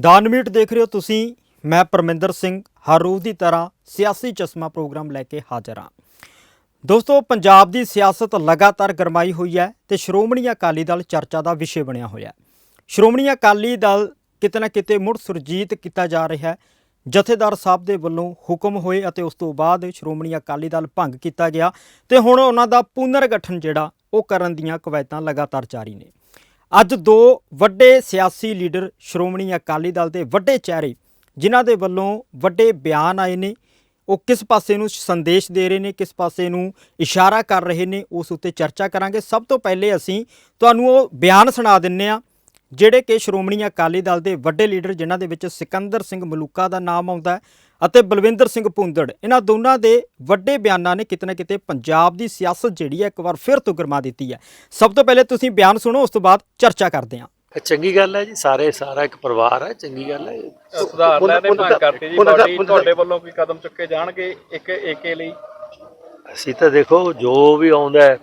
ਦਾਨ ਮੀਟ ਦੇਖ ਰਹੇ ਹੋ ਤੁਸੀਂ। ਮੈਂ ਪਰਮਿੰਦਰ ਸਿੰਘ ਹਰ ਰੋਜ਼ ਦੀ ਤਰ੍ਹਾਂ ਸਿਆਸੀ ਚਸ਼ਮਾ ਪ੍ਰੋਗਰਾਮ ਲੈ ਕੇ ਹਾਜ਼ਰ ਹਾਂ। ਦੋਸਤੋ, ਪੰਜਾਬ ਦੀ ਸਿਆਸਤ ਲਗਾਤਾਰ ਗਰਮਾਈ ਹੋਈ ਹੈ ਤੇ ਸ਼੍ਰੋਮਣੀ ਅਕਾਲੀ ਦਲ ਚਰਚਾ ਦਾ ਵਿਸ਼ੇ ਬਣਿਆ ਹੋਇਆ ਹੈ। ਸ਼੍ਰੋਮਣੀ ਅਕਾਲੀ ਦਲ ਕਿਤੇ ਨਾ ਕਿਤੇ ਮੁੜ ਸੁਰਜੀਤ ਕੀਤਾ ਜਾ ਰਿਹਾ ਹੈ। ਜਥੇਦਾਰ ਸਾਹਿਬ ਦੇ ਵੱਲੋਂ ਹੁਕਮ ਹੋਏ ਅਤੇ ਉਸ ਤੋਂ ਬਾਅਦ ਸ਼੍ਰੋਮਣੀ ਅਕਾਲੀ ਦਲ ਭੰਗ ਕੀਤਾ ਗਿਆ ਤੇ ਹੁਣ ਉਹਨਾਂ ਦਾ ਪੁਨਰਗਠਨ ਜਿਹੜਾ ਉਹ ਕਰਨ ਦੀਆਂ ਕਵਾਇਤਾਂ ਲਗਾਤਾਰ ਜਾਰੀ ਨੇ। ਅੱਜ ਦੋ ਵੱਡੇ ਸਿਆਸੀ ਲੀਡਰ ਸ਼੍ਰੋਮਣੀ ਅਕਾਲੀ ਦਲ ਦੇ ਵੱਡੇ ਚਿਹਰੇ, ਜਿਨ੍ਹਾਂ ਦੇ ਵੱਲੋਂ ਵੱਡੇ ਬਿਆਨ ਆਏ ਨੇ, ਉਹ ਕਿਸ ਪਾਸੇ ਨੂੰ ਸੰਦੇਸ਼ ਦੇ ਰਹੇ ਨੇ, ਕਿਸ ਪਾਸੇ ਨੂੰ ਇਸ਼ਾਰਾ ਕਰ ਰਹੇ ਨੇ, ਉਸ ਉੱਤੇ ਚਰਚਾ ਕਰਾਂਗੇ। ਸਭ ਤੋਂ ਪਹਿਲੇ ਅਸੀਂ ਤੁਹਾਨੂੰ ਉਹ ਬਿਆਨ ਸੁਣਾ ਦਿੰਨੇ ਆ, ਜਿਹੜੇ ਕਿ ਸ਼੍ਰੋਮਣੀ ਅਕਾਲੀ ਦਲ ਦੇ ਵੱਡੇ ਲੀਡਰ, ਜਿਨ੍ਹਾਂ ਦੇ ਵਿੱਚ ਸਿਕੰਦਰ ਸਿੰਘ ਮਲੂਕਾ ਦਾ ਨਾਮ ਆਉਂਦਾ ਹੈ। ਅਤੇ ਬਲਵਿੰਦਰ ਸਿੰਘ ਭੁੰਦੜ ਇਹਨਾਂ ਦੋਨਾਂ ਦੇ ਵੱਡੇ ਬਿਆਨਾਂ ਨੇ ਕਿਤੇ ਨਾ ਕਿਤੇ ਪੰਜਾਬ ਦੀ ਸਿਆਸਤ ਜਿਹੜੀ ਹੈ ਇੱਕ ਵਾਰ ਫਿਰ ਤੋਂ ਗਰਮਾ ਦਿੱਤੀ ਹੈ। ਸਭ ਤੋਂ ਪਹਿਲੇ ਤੁਸੀਂ ਬਿਆਨ ਸੁਣੋ ਉਸ ਤੋਂ ਬਾਅਦ ਚਰਚਾ ਕਰਦੇ ਹਾਂ। ਚੰਗੀ ਗੱਲ ਹੈ ਜੀ ਸਾਰੇ ਸਾਰਾ ਇੱਕ ਪਰਿਵਾਰ ਹੈ ਚੰਗੀ ਗੱਲ ਹੈ। ਸੁਧਾਰ ਲੈ ਦੇ ਉਹਨਾਂ ਭੰਗ ਦਾ- ਕਰਤੀ ਜੀ ਦਾ- ਤੁਹਾਡੇ ਵੱਲੋਂ ਕੋਈ ਕਦਮ ਚੁੱਕੇ ਜਾਣਗੇ ਇੱਕ ਏਕੇ ਲਈ? ਅਸੀਂ ਤਾਂ ਦੇਖੋ ਜੋ ਵੀ ਆਉਂਦਾ ਹੈ,